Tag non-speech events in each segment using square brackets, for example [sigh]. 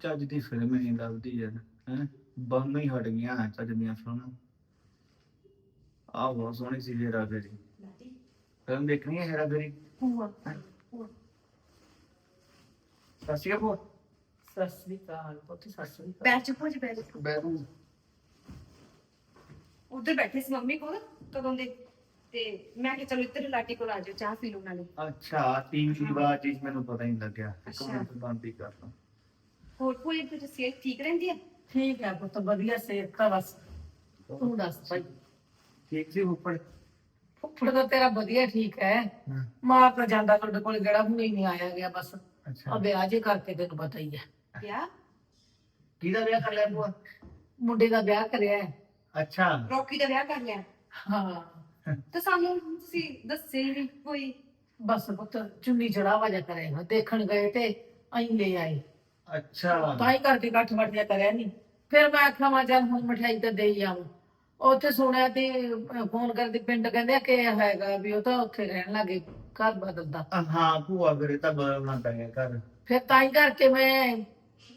ਚੱਜ ਦੀ ਫਿਲਮ ਨਹੀਂ ਲੱਭਦੀ ਯਾਰ ਹੈ? ਬੰਮ ਹੀ ਹਟ ਗਈਆਂ ਚੱਜ ਦੀਆਂ ਫਿਲਮਾਂ ਆਹ ਬਹੁਤ ਸੋਹਣੀ ਸੀ ਹੇਰਾ ਫੇਰੀ ਫਿਲਮ ਦੇਖਣੀ ਹੈ ਹੇਰਾ ਫੇਰੀ ਸਤਿ ਸ਼੍ਰੀ ਅਕਾਲ ਸਤਿ ਸ੍ਰੀ ਅਕਾਲ ਪੁੱਤ ਸਤਿ ਸ੍ਰੀ ਅਕਾਲ। ਬੈਠ ਚੁੱਪ ਹੋ ਜੀ ਬੈਠ ਬੈਠੂ ਉਧਰ ਬੈਠੇ ਸੀ ਮੰਮੀ ਕੋਲ ਕਦੋਂ ਦੇ? ਤੇ ਮੈਂ ਕਿ ਚਲੋ ਇੱਧਰ ਲਾਟੀ ਕੋਲ ਆ ਜਾਓ ਚਾਹ ਪੀ ਲਓ ਨਾਲੇ। ਅੱਛਾ ਟੀਵੀ ਦੀ ਬਾਤ ਚੀਜ਼ ਮੈਨੂੰ ਪਤਾ ਹੀ ਨਹੀਂ ਲੱਗਿਆ। ਇੱਕ। ਮਿੰਟ ਬੰਦ ਹੀ ਕਰਦਾ ਹੋਰ ਕੋਈ ਤੇ ਸਿਹਤ ਠੀਕ ਰਹਿੰਦੀ ਹੈ ਠੀਕ ਹੈ ਪੁੱਤ ਵਧੀਆ ਸਿਹਤ ਤਾਂ ਬਸ। ਤੂੰ ਦੱਸ ਭਾਈ। ਠੀਕ ਸੀ ਉੱਪਰ ਫੁੱਫੜ ਤਾਂ ਤੇਰਾ ਵਧੀਆ ਠੀਕ ਹੈ। ਮਾਂ ਤਾਂ ਜਾਂਦਾ ਤੁਹਾਡੇ ਕੋਲ ਕਿਹੜਾ ਹੁਣੇ ਨਹੀਂ ਆਇਆ ਗਿਆ ਬਸ। ਆ ਅੱਛਾ ਵਿਆਹ ਜੇ ਕਰਕੇ ਤੈਨੂੰ ਪਤਾ ਹੀ ਹੈ ਵਿਆਹ? ਕਿਹਦਾ ਵਿਆਹ ਕਰ ਲਿਆ ਭੂਆ? ਮੁੰਡੇ ਦਾ ਵਿਆਹ ਕਰਿਆ ਹੈ। ਅੱਛਾ। ਰੋਕੀ ਦਾ ਵਿਆਹ ਕਰ ਲਿਆ? ਹਾਂ। ਤੇ ਸਾਨੂੰ ਤੁਸੀਂ ਦੱਸੇ ਹੀ ਨਹੀਂ ਕੋਈ। ਬਸ ਪੁੱਤ ਚੁੰਨੀ ਚੜਾਵਾ ਜਾ ਕਰਿਆ ਦੇਖਣ ਗਏ ਤੇ ਅਹੀਂ ਲੈ ਆਏ। ਅੱਛਾ। ਤਾਂ ਹੀ ਕਰਕੇ ਇਕੱਠ ਜਾ ਕਰਿਆ ਨਹੀਂ ਫਿਰ ਮੈਂ ਆਖਿਆ ਮੈਂ ਚੱਲ ਹੁਣ ਮਠਿਆਈ ਤਾਂ ਦੇ ਹੀ ਆਵਾਂ। ਉੱਥੇ ਸੁਣਿਆ ਤੇ ਫੋਨ ਕਰਦੇ ਪਿੰਡ ਕਹਿੰਦੇ ਕਿ ਇਹ ਹੈਗਾ ਵੀ ਉਹ ਤਾਂ ਉੱਥੇ ਰਹਿਣ ਲੱਗੇ ਘਰ ਬਦਲਦਾ। ਹਾਂ ਭੂਆ ਫਿਰ ਇਹ ਤਾਂ ਬਦਲਣਾ ਪੈ ਗਿਆ ਘਰ। ਫਿਰ ਤਾਂ ਹੀ ਕਰਕੇ ਮੈਂ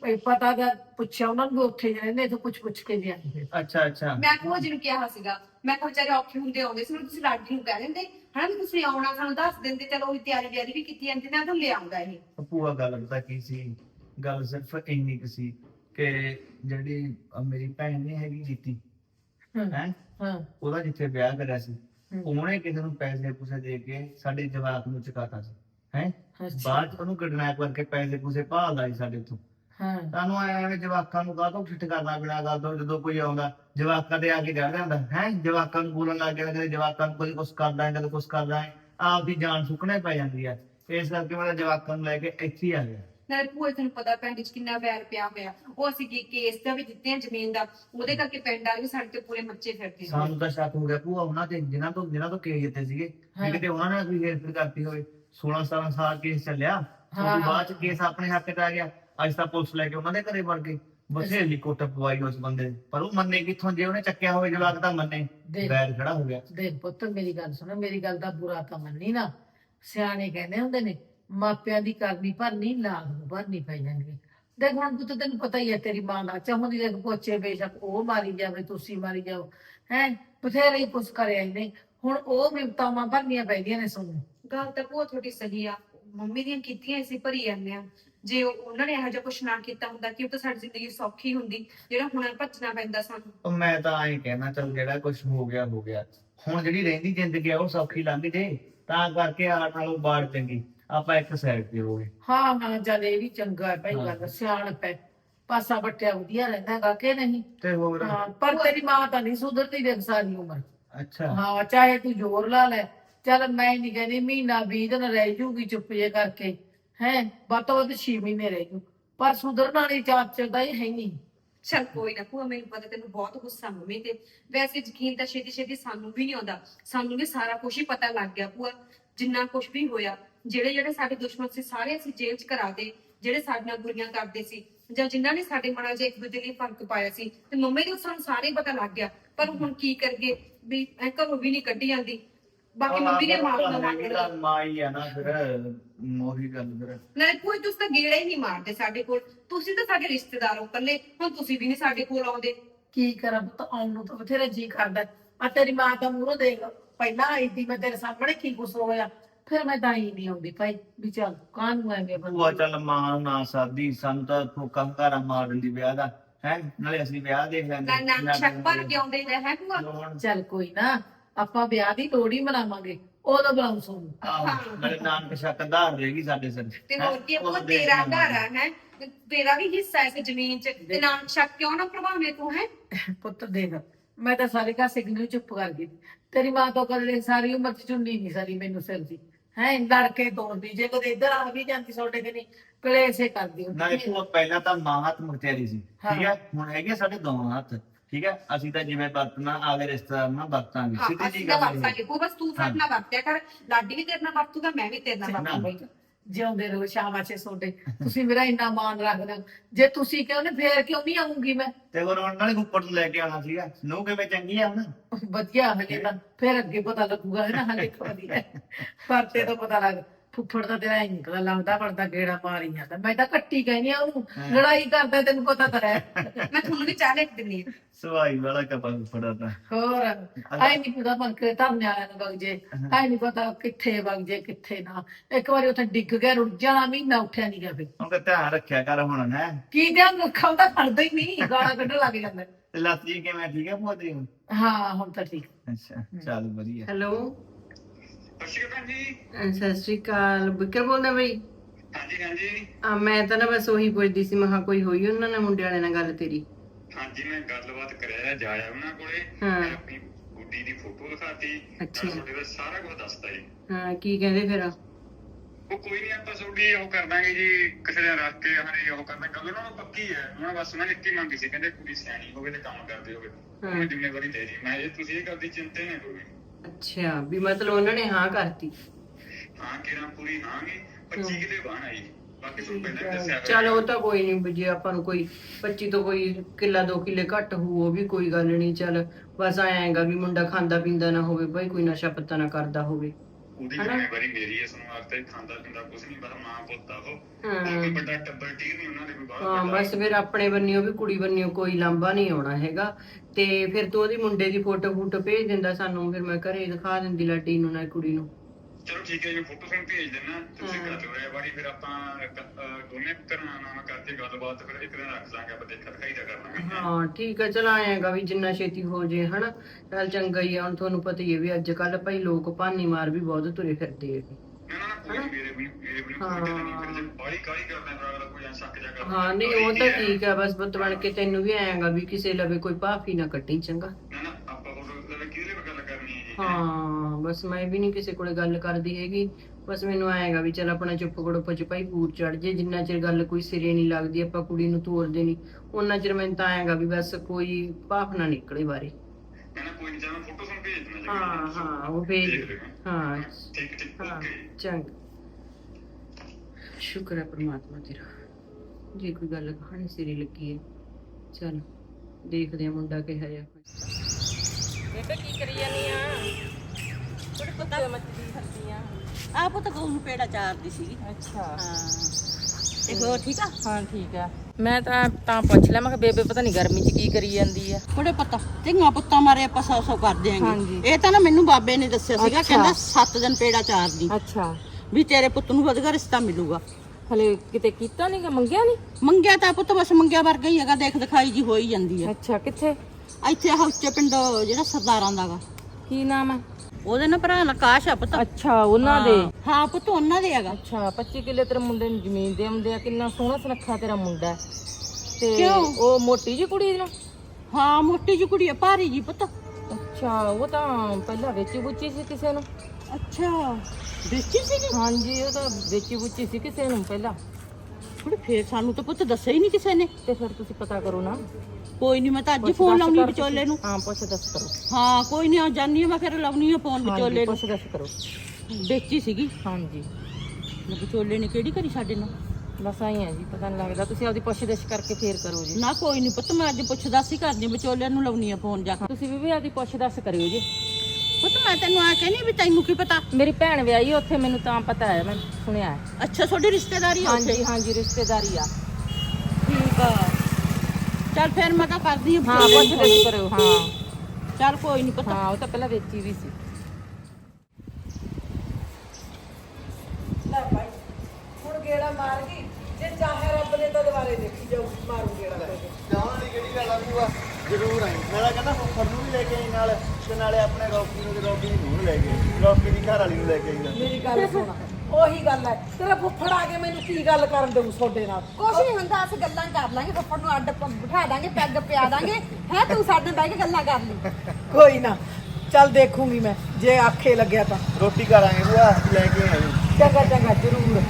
ਇਹ ਪਤਾ ਦਾ ਪੁੱਛਿਆ ਉਹਨਾਂ ਨੂੰ ਵੀ ਉੱਥੇ ਹੀ ਰਹਿੰਦੇ ਤੇ ਪੁੱਛ ਪੁੱਛ ਕੇ ਗਿਆ ਅੱਛਾ ਅੱਛਾ। ਮੈਂ ਭੂਆ ਜੀ ਨੂੰ ਕਿਹਾ ਸੀਗਾ ਮੈਂ ਕਿਹਾ ਵਿਚਾਰੇ ਔਖੇ ਹੁੰਦੇ ਆਉਂਦੇ ਸੀ ਹੁਣ ਤੁਸੀਂ ਲਾਡੀ ਨੂੰ ਕਹਿ ਦਿੰਦੇ ਹਨਾ ਵੀ ਤੁਸੀਂ ਆਉਣਾ ਸਾਨੂੰ ਦੱਸ ਦਿੰਦੇ ਚਲੋ ਉਹਦੀ ਤਿਆਰੀ ਵਿਆਰੀ ਵੀ ਕੀਤੀ ਜਾਂਦੀ ਨਾ ਤਾਂ ਲੈ ਆਉਂਦਾ ਇਹ। ਭੂਆ ਗੱਲ ਪਤਾ ਕੀ ਸੀ? ਗੱਲ ਸਿਰਫ ਇੰਨੀ ਕੁ ਸੀ ਕਿ ਜਿਹੜੀ ਮੇਰੀ ਭੈਣ ਨਹੀਂ ਹੈਗੀ ਜੀਤੀ ਹਾਂ ਹੈ? ਉਹਦਾ ਜਿੱਥੇ ਵਿਆਹ ਕਰਿਆ ਸੀ। ਉਹਨੇ ਕਿਸੇ ਨੂੰ ਪੈਸੇ ਪੂਸੇ ਦੇ ਕੇ ਸਾਡੇ ਜਵਾਕ ਨੂੰ ਚੁਕਾਤਾ ਸੀ ਹੈ? ਅੱਛਾ। ਬਾਅਦ 'ਚ ਉਹਨੂੰ ਕਿਡਨੈਪ ਕਰਕੇ ਪੈਸੇ ਪੂਸੇ ਭਾਲਦਾ ਸੀ ਸਾਡੇ ਤੋਂ ਹਾਂ। ਸਾਨੂੰ ਐਵੇਂ ਜਵਾਕਾਂ ਨੂੰ ਕਾਹਤੋਂ ਫਿੱਟ ਕਰਨਾ ਬਿਨਾ ਗੱਲ ਤੋਂ ਜਦੋਂ ਕੋਈ ਆਉਂਦਾ ਜਵਾਕਾਂ ਦੇ ਆ ਕੇ ਚੜ ਜਾਂਦਾ ਹੈ? ਜਵਾਕਾਂ ਨੂੰ ਬੋਲਣ ਲੱਗ ਜਾਂਦਾ ਕਦੇ ਜਵਾਕਾਂ ਨੂੰ ਕੋਈ ਕੁਛ ਕਰਦਾ ਹੈ ਕਦੇ ਕੁਛ ਕਰਦਾ ਹੈ ਆਪ ਦੀ ਜਾਨ ਸੁੱਕਣੇ ਪੈ ਜਾਂਦੀ ਹੈ। ਇਸ ਕਰਕੇ ਮੈਂ ਤਾਂ ਜਵਾਕਾਂ ਨੂੰ ਲੈ ਕੇ ਇੱਥੇ ਹੀ ਆ ਗਿਆ। ਨਾਲੇ ਜੀ ਤੁਹਾਨੂੰ ਪਤਾ ਪਿੰਡ 'ਚ ਕਿੰਨਾ ਵੈਰ ਪਿਆ ਹੋਇਆ। ਉਹ ਅਸੀਂ ਕੀ ਕੇਸ ਦਾ ਵੀ ਦਿੱਤੇ ਆ ਜ਼ਮੀਨ ਦਾ। ਉਹਦੇ ਕਰਕੇ ਪਿੰਡ ਵਾਲੇ ਵੀ ਸਾਡੇ ਤੇ ਪੂਰੇ ਮੱਚੇ ਫਿਰਦੇ ਨੇ। ਸਾਨੂੰ ਤਾਂ ਸ਼ੱਕ ਹੋ ਗਿਆ ਭੂਆ ਉਹਨਾਂ ਤੇ ਜਿਨ੍ਹਾਂ ਤੋਂ ਜਿਨ੍ਹਾਂ ਤੋਂ ਕੇਸ ਦਿੱਤੇ ਸੀਗੇ। ਵੀ ਕਿਤੇ ਉਹਨਾਂ ਨੇ ਕੋਈ ਹੇਰਫੇਰ ਕਰਤੀ ਹੋਵੇ। 16 17 ਸਾਲ ਕੇਸ ਚੱਲਿਆ। ਉਸ ਹਾਂ। ਤੋਂ ਬਾਅਦ ਚ ਕੇਸ ਆਪਣੇ ਹੱਕ 'ਚ ਆ ਗਿਆ। ਅੱਜ ਤਾਂ ਪੁਲਿਸ ਲੈ ਕੇ ਉਹਨਾਂ ਦੇ ਘਰੇ ਵੜ ਗਈ ਬਥੇਰੀ ਕੁੱਟ ਪਵਾਈ ਉਸ ਬੰਦੇ ਨੇ। ਪਰ ਉਹ ਮੰਨੇ ਕਿੱਥੋਂ? ਜੇ ਉਹਨੇ ਚੱਕਿਆ ਹੋਵੇ ਜਵਾਕ ਤਾਂ ਮੰਨੇ। ਦੇਖ। ਬੈਰ ਖੜਾ ਹੋ ਗਿਆ। ਦੇਖ ਪੁੱਤ ਮੇਰੀ ਗੱਲ ਸੁਣ। ਮੇਰੀ ਗੱਲ ਦਾ ਬੁਰਾ ਤਾਂ ਮੰਨੀ ਨਾ। ਸਿਆਣੇ ਕਹਿੰਦੇ ਹੁੰਦੇ ਨੇ ਮਾਪਿਆਂ ਦੀ ਕਰਨੀ ਭਰਨੀ ਲਾਗ ਨੂੰ ਭਰਨੀ ਪੈ ਜਾਂਦੀ ਹੈ। ਦੇਖ ਹੁਣ ਤੂੰ ਤਾਂ ਤੈਨੂੰ ਪਤਾ ਹੀ ਹੈ ਤੇਰੀ ਮਾਂ ਦਾ ਚਾਹੁੰਦੀ ਦੇਖ ਪੋਚੇ ਬੇਸ਼ੱਕ ਉਹ ਮਾਰੀ ਜਾਵੇ ਤੁਸੀਂ ਮਾਰੀ ਜਾਓ। ਹੈ ਬਥੇਰੇ ਹੀ ਕੁਛ ਕਰਿਆ ਹੀ ਨਹੀਂ ਹੁਣ ਉਹ ਵਿਪਤਾਵਾਂ ਭਰਨੀਆਂ ਪੈਂਦੀਆਂ ਨੇ ਸਾਨੂੰ। ਗੱਲ ਤਾਂ ਭੂਆ ਤੁਹਾਡੀ ਸਹੀ ਆ। ਮੰਮੀ ਦੀਆਂ ਕੀਤੀਆਂ ਅਸੀਂ ਭਰੀ ਜਾਂਦੇ ਆ। ਜੇ ਉਹ- ਉਹਨਾਂ ਨੇ ਇਹੋ ਜਿਹਾ ਕੁਛ ਨਾ ਕੀਤਾ ਹੁੰਦਾ ਕਿ ਉਹ ਤਾਂ ਸਾਡੀ ਜ਼ਿੰਦਗੀ ਸੌਖੀ ਹੁੰਦੀ ਜਿਹੜਾ ਹੁਣ ਭੱਜਣਾ ਪੈਂਦਾ ਸਾਨੂੰ। ਉਹ ਮੈਂ ਤਾਂ ਐਂ ਕਹਿਣਾ ਚੱਲ ਜਿਹੜਾ ਕੁਝ ਹੋ ਗਿਆ ਹੋ ਗਿਆ। ਹੁਣ ਜਿਹੜੀ ਰਹਿੰਦੀ ਜ਼ਿੰਦਗੀ ਆ ਉਹ ਸੌਖੀ ਲੰਘ ਜੇ ਤਾਂ ਕਰਕੇ ਆਹ ਨਾਲੋਂ ਬਾੜ ਚੰਗੀ। ਆਪਾਂ ਇੱਕ ਸਾਈਡ ਤੇ ਹੋ ਗਏ। ਹਾਂ ਹਾਂ ਚੱਲ ਇਹ ਵੀ ਚੰਗਾ ਹੈ ਭਾਈ। ਗੱਲ ਸਿਆਣਪ ਹੈ। ਪਾਸਾ ਬੱਟਿਆ ਵਧੀਆ ਰਹਿੰਦਾ ਹੈਗਾ ਕਿ ਨਹੀਂ? ਤੇ ਹੋਰ? ਹਾਂ ਪਰ ਤੇਰੀ ਮਾਂ ਤਾਂ ਨਹੀਂ ਸੁਧਰਦੀ ਦੇਖ ਸਾਰੀ ਉਮਰ। ਅੱਛਾ। ਹਾਂ ਚਾਹੇ ਤੂੰ ਜ਼ੋਰ ਲਾ ਲੈ। ਚੱਲ ਮੈਂ ਨਹੀਂ ਕਹਿੰਦੀ ਮਹੀਨਾ 20 ਦਿਨ ਰਹਿ ਜੂਗੀ ਚੁੱਪ ਜੇ ਕਰਕੇ। ਹੈ ਵੱਧ ਤੋਂ ਵੱਧ 6 ਮਹੀਨੇ ਰਹਿ ਜੂ। ਪਰ ਸੁਧਰਨ ਵਾਲੀ ਚਾਪ ਚ ਤਾਂ ਇਹ ਹੈ ਨਹੀਂ। ਚਲ ਕੋਈ ਨਾ ਭੂਆ ਮੈਨੂੰ ਪਤਾ ਤੈਨੂੰ ਬਹੁਤ ਗੁੱਸਾ ਮੰਮੀ ਤੇ। ਵੈਸੇ ਯਕੀਨ ਤਾਂ ਛੇਤੀ ਛੇਤੀ ਸਾਨੂੰ ਵੀ ਨਹੀਂ ਆਉਂਦਾ। ਸਾਨੂੰ ਵੀ ਸਾਰਾ ਕੁਝ ਹੀ ਪਤਾ ਲੱਗ ਗਿਆ ਭੂਆ ਜਿੰਨਾ ਕੁਝ ਵੀ ਹੋਇਆ। ਜਿਹੜੇ ਜਿਹੜੇ ਸਾਡੇ ਦੁਸ਼ਮਣ ਸੀ ਸਾਰੇ ਅਸੀਂ ਜੇਲ੍ਹ 'ਚ ਕਰਾ ਦੇ ਜਿਹੜੇ ਸਾਡੇ ਨਾਲ ਬੁਰੀਆਂ ਕਰਦੇ ਸੀ ਜਾਂ ਜਿਨ੍ਹਾਂ ਨੇ ਸਾਡੇ ਮਨਾਂ 'ਚ ਇੱਕ ਦੂਜੇ ਲਈ ਫ਼ਰਕ ਪਾਇਆ ਸੀ ਤੇ ਮੰਮੀ ਨੂੰ ਸਾਨੂੰ ਸਾਰੇ ਪਤਾ ਲੱਗ ਗਿਆ। ਪਰ ਹੁਣ ਕੀ ਕਰਗੇ ਵੀ ਐ ਘਰੋਂ ਵੀ ਨਹੀਂ ਕੱਢੀ ਜਾਂਦੀ। ਬਾਕੀ ਮੰਮੀ ਨੇ ਮਾਫ ਨਾ ਮੰਗ ਲਿਆ ਮਾਂ ਹੀ ਆ ਨਾ ਫਿਰ ਮੋਹੀ ਗੱਲ ਫਿਰ। ਨਾਲੇ ਕੋਈ ਤੁਸੀਂ ਤਾਂ ਗੇੜਾ ਹੀ ਨਹੀਂ ਮਾਰਦੇ ਸਾਡੇ ਕੋਲ। ਤੁਸੀਂ ਤਾਂ ਸਾਡੇ ਰਿਸ਼ਤੇਦਾਰ ਹੋ ਇਕੱਲੇ ਹੁਣ ਤੁਸੀਂ ਵੀ ਨਹੀਂ ਸਾਡੇ ਕੋਲ ਆਉਂਦੇ। ਕੀ ਕਰਾਂ ਪੁੱਤ ਆਉਣ ਨੂੰ ਤਾਂ ਬਥੇਰਾ ਜੀ ਕਰਦਾ। ਆ ਤੇਰੀ ਮਾਂ ਤਾਂ ਮੂਹਰੋਂ ਦੇਖ ਪਹਿਲਾਂ ਆਈ ਸੀ ਮੈਂ ਤੇਰੇ ਸਾਹਮਣੇ ਕੀ ਕੁਛ ਹੋਇਆ। ਫਿਰ ਮੈਂ ਤਾਂ ਹੀ ਨਹੀਂ ਆਉਂਦੀ ਭਾਈ ਵੀ ਚੱਲ ਕਾਹਨੂੰ ਐਵੇਂ ਭੂਆ ਬੰਦਾ ਚੱਲ ਮਾਂ ਨੂੰ ਸਾਦੀ ਸਾਨੂੰ ਤਾਂ ਹੰਕਾਰਾ ਮਾਰ ਦਿੰਦੀ ਵਿਆਹ ਦਾ ਹੈ? ਨਾਲੇ ਅਸੀਂ ਵਿਆਹ ਦੇਖ ਲੈਂਦੇ ਨਾ ਨਾ ਸ਼ੱਕ ਭਰ ਕੇ ਆਉਂਦੇ ਨੇ ਹੈ ਭੂਆ? ਚੱਲ ਕੋਈ ਨਾ ਆਪਾਂ ਵਿਆਹ ਦੀ ਲੋੜੀ ਮਨਾਵਾਂਗੇ ਉਦੋਂ ਬੁਲਾਉਂ ਸੋਨੂੰ। ਆਹੋ, ਨਾਲੇ ਨਾਨਕ ਸ਼ੱਕ ਧਾਰ ਰਹੇਗੀ ਸਾਡੇ ਸਿਰ ਤੇ ਹੈਂ? ਹੋਰ ਕੀ ਉਹ ਉਹ ਦੇਖ ਤੇਰਾ। ਘਰ ਆ ਹੈ? ਤੇਰਾ ਵੀ ਹਿੱਸਾ ਹੈ ਇਸ ਜ਼ਮੀਨ 'ਚ ਤੇ ਨਾ ਸ਼ੱਕ ਕਿਉਂ ਨਾ ਪ੍ਰਭਾਵੇਂ ਤੂੰ ਹੈ? ਪੁੱਤ ਦੇਖ ਮੈਂ ਤਾਂ ਸਾਰੇ ਕਾਸੇ ਨੂੰ ਚੁੱਪ ਕਰ ਗਈ। ਤੇਰੀ ਮਾਂ ਤੋਂ ਕਦੇ ਸਾਰੀ ਉਮਰ ਚ ਚੁੰਨੀ ਨਹੀਂ ਸਾਰੀ ਮੈਨੂੰ ਸਿਰ ਦੀ। ਹੈ ਲੜ ਕੇ ਤੋੜਦੀ ਜੇ ਕਦੇ ਇੱਧਰ ਆ ਵੀ ਜਾਂਦੀ ਤੁਹਾਡੇ ਕਿ ਨਹੀਂ ਕਲੇਸੇ ਕਰਦੀ ਹੁੰਦੀ ਨਾਲੇ ਭੂਆ ਪਹਿਲਾਂ ਤਾਂ ਮਾਂ ਹੱਥ ਮੁਖਤਿਆਰੀ ਸੀ ਠੀਕ ਹਾਂ। ਹੈ। ਹੁਣ ਹੈਗੇ ਸਾਡੇ ਦੋਵਾਂ ਹੱਥ ਠੀਕ ਹੈ? ਅਸੀਂ ਤਾਂ ਜਿਵੇਂ ਵਰਤਣਾ ਆਲੇ ਰਿਸ਼ਤੇਦਾਰ ਨਾਲ ਵਰਤਾਂਗੇ ਹਾਂ ਸਿੱਧੀ ਅਸੀਂ ਜੀ ਤਾਂ ਗੱਲ ਵਰਤਾਂਗੇ। ਉਹ ਬਸ ਤੂੰ ਸਾਡੇ ਨਾਲ ਵਰਤਿਆ ਕਰ ਲਾਡੀ ਵੀ ਤੇਰੇ ਨਾਲ ਵਰਤੂਗਾ ਮੈਂ ਵੀ ਤੇਰੇ ਨਾਲ ਨਾ। ਵਰਤੂਗਾ। ਜਿਉਂਦੇ ਰਹੋ ਸ਼ਾਬਾਸ਼ੇ ਤੁਹਾਡੇ। ਤੁਸੀਂ ਮੇਰਾ ਇੰਨਾ ਮਾਣ ਰੱਖਦੇ ਹੋ। ਜੇ ਤੁਸੀਂ ਕਿਉਂ ਨੇ ਫੇਰ ਕਿਉਂ ਨਹੀਂ ਆਉਂਗੀ ਮੈਂ? ਤੇ ਹੋਰ ਉਹਨਾਂ ਨਾਲੇ ਉੱਪਰ ਤੋਂ ਲੈ ਕੇ ਆਉਣਾ ਸੀਗਾ। ਨੂੰ ਕਿਵੇਂ ਚੰਗੀ ਆ ਹੁਣ? ਵਧੀਆ ਹਲੇ ਤਾਂ। ਫਿਰ ਅੱਗੇ ਪਤਾ ਲੱਗੂਗਾ ਹੈ ਨਾ? ਹਲੇ ਤਾਂ ਵਧੀਆ ਪਰਤੇ ਤੋਂ ਪਤਾ ਲੱਗ ਫੁੱਫੜ ਦਾ ਤੇਰਾ ਇੰਕਲਾ ਲੱਗਦਾ ਪੜਦਾ ਗੇੜਾ ਮਾਰੀ ਜਾਂਦਾ ਮੈਂ ਤਾਂ ਕੱਟੀ ਕਹਿੰਦੀ ਆ ਉਹਨੂੰ। ਲੜਾਈ ਕਰਦਾ ਤੈਨੂੰ ਪਤਾ ਤਾਂ ਹੈ [laughs] ਮੈਂ ਤੁਹਾਨੂੰ ਵੀ ਚਾਹ ਲੈ ਕੇ ਦਿੰਨੀ ਆ। ਸਵਾਈ ਵਾਲਾ ਕਪਾ ਫੜਾ ਤਾਂ। ਹੋਰ ਆਈ ਨਹੀਂ ਪਤਾ ਪੰਕੇ ਧਰਨੇ ਵਾਲਿਆਂ ਨੂੰ ਵਗ ਜੇ ਆਈ ਨਹੀਂ ਪਤਾ ਕਿੱਥੇ ਵਗ ਜੇ ਕਿੱਥੇ ਨਾ। ਇੱਕ ਵਾਰੀ ਉੱਥੇ ਡਿੱਗ ਗਿਆ ਰੁੱਟ ਜਾਣਾ ਮਹੀਨਾ ਉੱਠਿਆ ਨਹੀਂ ਗਿਆ ਫਿਰ। ਉਹ ਤਾਂ ਧਿਆਨ ਰੱਖਿਆ ਕਰ ਹੁਣ ਹੈ। ਕੀ ਧਿਆਨ ਰੱਖਾਂ ਤਾਂ ਖੜਦਾ ਹੀ ਨਹੀਂ ਗਾਲਾਂ ਕੱਢਣ ਲੱਗ ਜਾਂਦਾ। ਤੇ ਲੱਤ ਜੀ ਕਿਵੇਂ ਠੀਕ ਹੈ ਤੇਰੀ ਹਾਂ ਹੁਣ ਤਾਂ ਠੀਕ। ਅੱਛਾ ਚੱਲ ਵਧੀਆ। ਹੈਲੋ। ਸਤਿ ਭੈਣ ਜੀ। ਅਹ ਸਤਿ ਸ਼੍ਰੀ ਅਕਾਲ। ਵਿਕਰ ਬੋਲਦਾ ਬਈ? ਹਾਂਜੀ ਹਾਂਜੀ। ਆ ਮੈਂ ਤਾਂ ਨਾ ਬਸ ਉਹੀ ਪੁੱਛਦੀ ਸੀ ਮਹਾ ਕੋਈ ਹੋਈ ਉਹਨਾਂ ਨਾਲ ਮੁੰਡੇ ਵਾਲੇ ਨਾਲ ਗੱਲ ਤੇਰੀ? ਹਾਂਜੀ ਮੈਂ ਗੱਲਬਾਤ ਕਰਿਆ ਜਾਇਆ ਉਹਨਾਂ ਕੋਲੇ। ਹਾਂ। ਮੈਂ ਆਪਣੀ ਗੁੱਡੀ ਦੀ ਫੋਟੋ ਦਿਖਾਤੀ। ਅੱਛਾ। ਤੁਹਾਡੇ ਦਾ ਸਾਰਾ ਕੁਝ ਦੱਸਤਾ ਜੀ। ਹਾਂ ਕੀ ਕਹਿੰਦੇ ਫਿਰ ਉਹ ਕੋਈ ਨਹੀਂ ਆਪਾਂ ਤੁਹਾਡੀ ਉਹ ਕਰ ਦਾਂਗੇ ਜੀ ਕਿਸੇ ਦਿਨ ਰੱਖ ਕੇ ਹਣੇ ਉਹ ਕਰਨਾ ਗੱਲ ਉਹਨਾਂ ਨੂੰ ਪੱਕੀ ਹੈ। ਉਹਨਾਂ ਬਸ ਉਹਨਾਂ ਨੇ ਇੱਕ ਹੀ ਮੰਗੀ ਸੀ ਕਹਿੰਦੇ ਕੁੜੀ ਸਿਆਣੀ ਹੋਵੇ ਤੇ ਕੰਮ ਕਰਦੀ ਹੋਵੇ। ਹਾਂ। ਮੈਂ ਜ਼ਿੰਮੇਵਾਰੀ ਦੇ ਦੀ ਮੈਂ ਇਹ ਤੁਸੀਂ ਇਹ ਗੱਲ ਦੀ ਚਿੰਤਾ ਹੀ ਨਾ ਕਰੋ ਅੱਛਾ ਵੀ ਮਤਲਬ ਉਹਨਾਂ ਨੇ ਹਾਂ ਕਰਤੀ। ਹਾਂ ਕਿਰਾਂ ਪੂਰੀ ਹਾਂਗੇ 25 ਕਿਲੇ ਬਾਣ ਆਈ। ਬਾਕੀ ਤੁਹਾਨੂੰ ਪਹਿਲਾਂ ਹੀ। ਦੱਸਿਆ ਹੋਇਆ। ਚਲ ਉਹ ਤਾਂ ਕੋਈ ਨਹੀਂ ਜੇ ਆਪਾਂ ਨੂੰ ਕੋਈ 25 ਤੋਂ ਕੋਈ ਕਿੱਲਾ 2 ਕਿੱਲੇ ਘੱਟ ਹੋਊ ਉਹ ਵੀ ਕੋਈ ਗੱਲ ਨਹੀਂ ਚਲ ਬਸ ਆਏਗਾ ਵੀ ਮੁੰਡਾ ਖਾਂਦਾ ਪੀਂਦਾ ਨਾ ਹੋਵੇ ਭਾਈ ਕੋਈ ਨਸ਼ਾ ਪੱਤਾ ਨਾ ਕਰਦਾ ਹੋਵੇ। ਉਹਦੀ? ਜ਼ਿੰਮੇਵਾਰੀ ਮੇਰੀ ਹੈ ਸਾਨੂੰ ਤੱਕ ਖਾਂਦਾ ਪੀਂਦਾ ਕੁਝ ਨਹੀਂ ਬਸ ਮਾਂ ਪੁੱਤ ਆ ਉਹ ਹਾਂ। ਕੋਈ ਵੱਡਾ ਟੱਬਰ ਠੀਕ ਨਹੀਂ ਉਹਨਾਂ ਦੇ ਕੋਈ ਬਾਹਰ ਹਾਂ ਬਸ ਫਿਰ ਆਪਣੇ ਬੰਨਿਓ ਵੀ ਕੁੜੀ ਬੰਨਿਓ ਕੋਈ ਲਾਂਭਾ ਨਹੀਂ ਆਉਣਾ ਹੈਗਾ ਤੇ ਫਿਰ ਤੂੰ ਉਹਦੀ ਮੁੰਡੇ ਦੀ ਫੋਟੋ ਫੋਟੋ ਭੇਜ ਦਿੰਦਾ ਸਾਨੂੰ ਫਿਰ ਮੈਂ ਘਰੇ ਦਿਖਾ ਦਿੰਦੀ ਲਾਡੀ ਨੂੰ ਨਾ ਕੁੜੀ ਨੂੰ ਚਲੋ ਠੀਕ ਹੈ ਜੀ ਫੋਟੋ ਤੁਹਾਨੂੰ ਭੇਜ ਦਿੰਦਾ ਤੁਸੀਂ। ਕਰ ਲਿਓ ਇਹ ਵਾਰੀ ਫਿਰ ਆਪਾਂ ਕ- ਦੋਨੇ ਧਿਰਾਂ ਨਾਲ ਕਰਕੇ ਗੱਲਬਾਤ ਫਿਰ ਇੱਕ ਦਿਨ ਰੱਖ ਦਾਂਗੇ ਆਪਾਂ ਦੇਖਾ ਦਿਖਾਈ ਦਾ ਕਰ ਲਾਂਗੇ ਹਾਂ ਠੀਕ ਹੈ ਚਲ ਆਏਗਾ ਵੀ ਜਿੰਨਾ ਛੇਤੀ ਹੋ ਜੇ ਹਨਾ। ਚੱਲ ਚੰਗਾ ਹੀ ਆ ਹੁਣ ਤੁਹਾਨੂੰ ਪਤਾ ਹੀ ਹੈ ਵੀ ਅੱਜ ਕੱਲ ਭਾਈ ਲੋਕ ਭਾਨੀ ਮਾਰ ਵੀ ਬਹੁਤ ਤੁਰੇ ਫਿਰਦੇ ਆ। ਨਾ ਨਾ ਨਾ ਕੋਈ ਨੀ, ਮੇਰੇ ਵੀ ਮੇਰੇ ਵੀ ਕੋਈ ਗੱਲ ਨਹੀਂ ਫਿਰ ਜੇ ਬਾਲੀ ਕਾਲੀ ਕਰਦੇ ਫਿਰ ਅਗਲਾ ਕੋਈ ਐਂ ਸ਼ੱਕ ਜਾ ਕਰਦਾ। ਹਾਂ ਨਹੀਂ ਉਹ ਤਾਂ ਠੀਕ ਹੈ ਬਸ ਬੁੱਤ ਬਣ ਕੇ ਤੈਨੂੰ ਵੀ ਆਏਗਾ ਵੀ ਕਿਸੇ ਲਵੇ ਕੋਈ ਭਾਫੀ ਨਾ ਕੱਟੀ ਚੰਗਾ। ਨਾ ਨਾ ਆਪਾਂ ਉਹ ਲਵੇ ਕਿਹਦੇ ਨਾਲ ਗੱਲ ਕਰਨੀ ਹੈ। ਜੀ ਬਸ ਮੈਂ ਵੀ ਨਹੀਂ ਕਿਸੇ ਕੋਲੇ ਗੱਲ ਕਰਦੀ ਹੈਗੀ। ਬਸ ਮੈਨੂੰ ਆਏਗਾ ਵੀ ਚਲ ਆਪਣਾ ਚੁੱਪ ਕਰੋ ਪਚ ਭਾਈ ਪੂਰ ਚੜ ਜੇ ਜਿੰਨਾ ਚਿਰ ਗੱਲ ਕੋਈ ਸਿਰੇ ਨਹੀਂ ਲੱਗਦੀ ਆਪਾਂ ਕੁੜੀ ਨੂੰ ਤੋਰਦੇ ਨਹੀਂ ਉਹਨਾਂ ਚਿਰ ਮੈਨੂੰ ਤਾਂ ਆਏਗਾ ਵੀ ਬਸ ਕੋਈ ਭਾਫ ਨਾ ਨਿਕਲੇ ਬਾਰੇ। ਕੋਈ ਨਹੀਂ ਫੋਟੋ ਭੇਜ ਜੀ ਹਾਂ ਹਾਂ ਉਹ ਭੇਜ ਦੇਖ ਲਿਓ। ਹਾਂ। ਠੀਕ ਠੀਕ ਹਾਂ ਓਕੇ। ਚੰਗਾ। ਸ਼ੁਕਰ ਹੈ ਪ੍ਰਮਾਤਮਾ ਤੇਰਾ। ਜੇ ਕੋਈ ਗੱਲ ਕਹਾਣੀ ਸਿਰੇ ਲੱਗੀ ਹੈ ਚਲ ਦੇਖਦੇ ਆ ਮੁੰਡਾ ਕਿਹਾ ਜਿਹਾ ਬੇਬੇ ਕੀ ਕਰੀ ਜਾਨੀ ਆ? ਥੋੜੀ ਪਤਾ ਮੱਚਦੀ ਫਿਰਦੀ ਆ। ਆਪ ਤਾਂ ਗਊ ਨੂੰ ਪੇੜਾ ਚਾਰਦੀ ਸੀਗੀ ਅੱਛਾ। ਹਾਂ। ਤੇ ਹੋਰ ਠੀਕ ਆ? ਹਾਂ ਠੀਕ ਆ। ਮੈਂ ਤਾਂ ਤਾਂ ਪੁੱਛ ਲਿਆ ਮੈਂ ਕਿ ਬੇਬੇ ਪਤਾ ਨਹੀਂ ਗਰਮੀ 'ਚ ਕੀ ਕਰੀ ਜਾਂਦੀ ਆ। ਥੋੜੇ ਪਤਾ ਚੰਗਾ ਪੁੱਤਾਂ ਮਾਰੇ ਆਪਾਂ ਸੌ ਸੌ ਕਰ ਹਾਂਜੀ। ਦਿਆਂਗੇ ਇਹ ਤਾਂ ਨਾ ਮੈਨੂੰ ਬਾਬੇ ਨੇ ਦੱਸਿਆ ਸੀਗਾ ਅੱਛਾ। ਕਹਿੰਦਾ 7 ਦਿਨ ਪੇੜਾ ਚਾਰਦੀ। ਅੱਛਾ। ਵੀ ਤੇਰੇ ਪੁੱਤ ਨੂੰ ਵਧਗਾ ਰਿਸ਼ਤਾ ਮਿਲੂਗਾ। ਹਲੇ ਕਿਤੇ ਕੀਤਾ ਨਹੀਂ ਕਿ ਮੰਗਿਆ ਨਹੀਂ ਮੰਗਿਆ ਤਾਂ ਪੁੱਤ ਬਸ ਮੰਗਿਆ ਵਰਗਾ ਹੀ ਹੈਗਾ ਦੇਖ ਦਿਖਾਈ ਜੀ ਹੋ ਹੀ ਜਾਂਦੀ ਹੈ ਅੱਛਾ ਕਿੱਥੇ? ਇੱਥੇ ਆਹ ਉੱਚੇ ਪਿੰਡ ਜਿਹੜਾ ਸਰਦਾਰਾਂ ਦਾਗਾ ਕੀ ਨਾਮ ਹੈ? ਉਹਦੇ ਨਾਲ ਭਰਾ ਨਕਾਸ਼ ਆ ਪੁੱਤ। ਅੱਛਾ ਉਹਨਾਂ ਦੇ। ਹਾਂ। ਪੁੱਤ ਉਹਨਾਂ ਦੇ ਹੈਗਾ। ਅੱਛਾ 25 ਕਿੱਲੇ ਤੇਰੇ ਮੁੰਡੇ ਨੂੰ ਜ਼ਮੀਨ ਦੇ ਆਉਂਦੇ ਆ ਕਿੰਨਾ ਸੋਹਣਾ ਸੁਨੱਖਾ ਤੇਰਾ ਮੁੰਡਾ ਹੈ। ਤੇ ਕਿਉਂ? ਉਹ ਮੋਟੀ ਜੀ ਕੁੜੀ ਨੂੰ? ਹਾਂ ਮੋਟੀ ਜਿਹੀ ਕੁੜੀ ਆ ਭਾਰੀ ਜੀ ਪੁੱਤ। ਅੱਛਾ ਉਹ ਤਾਂ ਪਹਿਲਾਂ ਵੇਚੀ ਬੁੱਚੀ ਸੀ ਕਿਸੇ ਨੂੰ। ਅੱਛਾ ਦੇਖੀ ਸੀਗੀ ਹਾਂਜੀ ਉਹ ਤਾਂ ਵੇਚੀ ਬੁੱਚੀ ਸੀ ਕਿਸੇ ਨੂੰ ਪਹਿਲਾਂ। ਕੁੜੀ ਫੇਰ ਸਾਨੂੰ ਤਾਂ ਪੁੱਤ ਦੱਸਿਆ ਹੀ ਨਹੀਂ ਕਿਸੇ ਨੇ। ਤੇ ਫਿਰ ਤੁਸੀਂ ਪਤਾ ਕਰੋ ਨਾ। ਕੋਈ ਨਹੀਂ ਮੈਂ ਤਾਂ ਅੱਜ ਹੀ ਪੁੱਛ ਫੋਨ ਦੱਸ ਲਾਉਣੀ ਵਿਚੋਲੇ। ਨੂੰ। ਹਾਂ ਪੁੱਛ ਦੱਸ ਕਰੋ। ਹਾਂ ਕੋਈ ਨਹੀਂ ਆ ਜਾਨੀ ਆ ਮੈਂ ਫਿਰ ਲਾਉਣੀ ਆ ਫੋਨ ਵਿਚੋਲੇ ਨੂੰ। ਪੁੱਛ ਦੱਸ ਕਰੋ। ਵੇਚੀ ਸੀਗੀ। ਹਾਂਜੀ। ਮੈਂ ਵਿਚੋਲੇ ਨੇ ਕਿਹੜੀ ਕਰੀ ਸਾਡੇ ਨਾਲ? ਬਸ ਆਈ ਆ ਜੀ ਪਤਾ ਨਹੀਂ ਲੱਗਦਾ। ਤੁਸੀਂ ਆਪਦੀ ਪੁੱਛ-ਦੱਛ ਕਰਕੇ ਫੇਰ ਕਰੋ ਜੀ। ਨਾ ਕੋਈ ਨਹੀਂ ਪੁੱਤ ਮੈਂ ਅੱਜ ਪੁੱਛਦਾ ਸੀ ਕਰਦੀ ਵਿਚੋਲੇ ਨੂੰ ਲਾਉਣੀ ਆ ਫੋਨ ਜਾ ਕੇ। ਤੁਸੀਂ ਵੀ ਵੀ ਆਪਦੀ ਪੁੱਛ-ਦੱਛ ਕਰਿਓ ਜੀ। ਪੁੱਤ ਮੈਂ ਤੈਨੂੰ ਆ ਕਹਿੰਦੀ ਵੀ ਤੈਨੂੰ ਕੀ ਪਤਾ? ਮੇਰੀ ਭੈਣ ਵਿਆਹੀ ਉੱਥੇ ਮੈਨੂੰ ਤਾਂ ਪਤਾ ਹੈ ਮੈਂ ਸੁਣਿਆ ਹੈ। ਅੱਛਾ ਤੁਹਾਡੀ ਰਿਸ਼ਤੇਦਾਰੀ ਆ ਉੱਥੇ? ਹਾਂਜੀ ਹਾਂਜੀ ਰਿਸ਼ਤੇਦਾਰੀ ਆ। ਠੀਕ ਆ। ਚੱਲ ਫਿਰ ਮੈਂ ਤਾਂ ਕਰਦੀ ਹਾਂ ਵਿਚੋਲੇ ਨੂੰ ਪੁੱਛ-ਦੱਛ ਕਰਿਓ ਹਾਂ। ਚੱਲ ਕੋਈ ਨਹੀਂ ਪਤਾ। ਹਾਂ ਉਹ ਤਾਂ ਪਹਿਲਾਂ ਵੇਚੀ ਵੀ ਸੀ। ਲੈ ਭਾਈ ਹੁਣ ਗੇੜਾ ਮਾਰ ਗਈ। ਜੇ ਚਾਹੇ ਰੱਬ ਨੇ ਤਾਂ ਦੁਬਾਰੇ ਦੇਖੀ ਜਾਊ ਮਾਰੂ ਗੇੜਾ ਲੈ ਕੇ ਜਾਣ ਦੀ ਕਿਹੜੀ ਗੱਲ ਆ ਭੂਆ ਜ਼ਰੂਰ ਆਈ। ਮੈਂ ਤਾਂ ਕਹਿੰਦਾ ਫੁੱਫੜ ਨੂੰ ਵੀ ਲੈ ਕੇ ਆਈ ਨਾਲ ਤੇ ਨਾਲੇ ਆਪਣੇ ਰੌਕੀ ਨੂੰ ਤੇ ਰੌਕੀ ਨੂੰ ਲੈ ਕੇ ਆਈ। ਰੌਕੀ ਦੀ ਘਰ ਵਾਲੀ ਨੂੰ ਲੈ ਕੇ ਆਈ ਨਾਲ। ਮੇਰੀ ਗੱਲ ਸੁਣ। ਉਹੀ ਗੱਲ ਹੈ। ਤੇਰਾ ਫੁੱਫੜ ਆ ਕੇ ਮੈਨੂੰ ਕੀ ਗੱਲ ਕਰਨ ਦੇਊ ਤੁਹਾਡੇ ਨਾਲ? ਕੁਛ ਨਹੀਂ ਹੁੰਦਾ ਅਸੀਂ ਗੱਲਾਂ ਕਰ ਲਾਂਗੇ ਫੱਫੜ ਨੂੰ ਅੱਡ ਪ- ਬਿਠਾ ਦਾਂਗੇ ਪੈਗ ਪਿਆ ਦਾਂਗੇ। ਹੈ ਤੂੰ ਸਾਡੇ ਨਾਲ ਬਹਿ ਕੇ ਗੱਲਾਂ ਕਰ ਲਈ। ਕੋਈ ਨਾ ਚੱਲ ਦੇਖੂੰਗੀ ਮੈਂ ਜੇ ਆਖੇ ਲੱਗਿਆ ਤਾਂ। ਰੋਟੀ ਕਰਾਂਗੇ ਭੂਆ ਲੈ ਕੇ ਆਈ ਚੰਗਾ ਚੰਗਾ ਜ਼ਰੂਰ।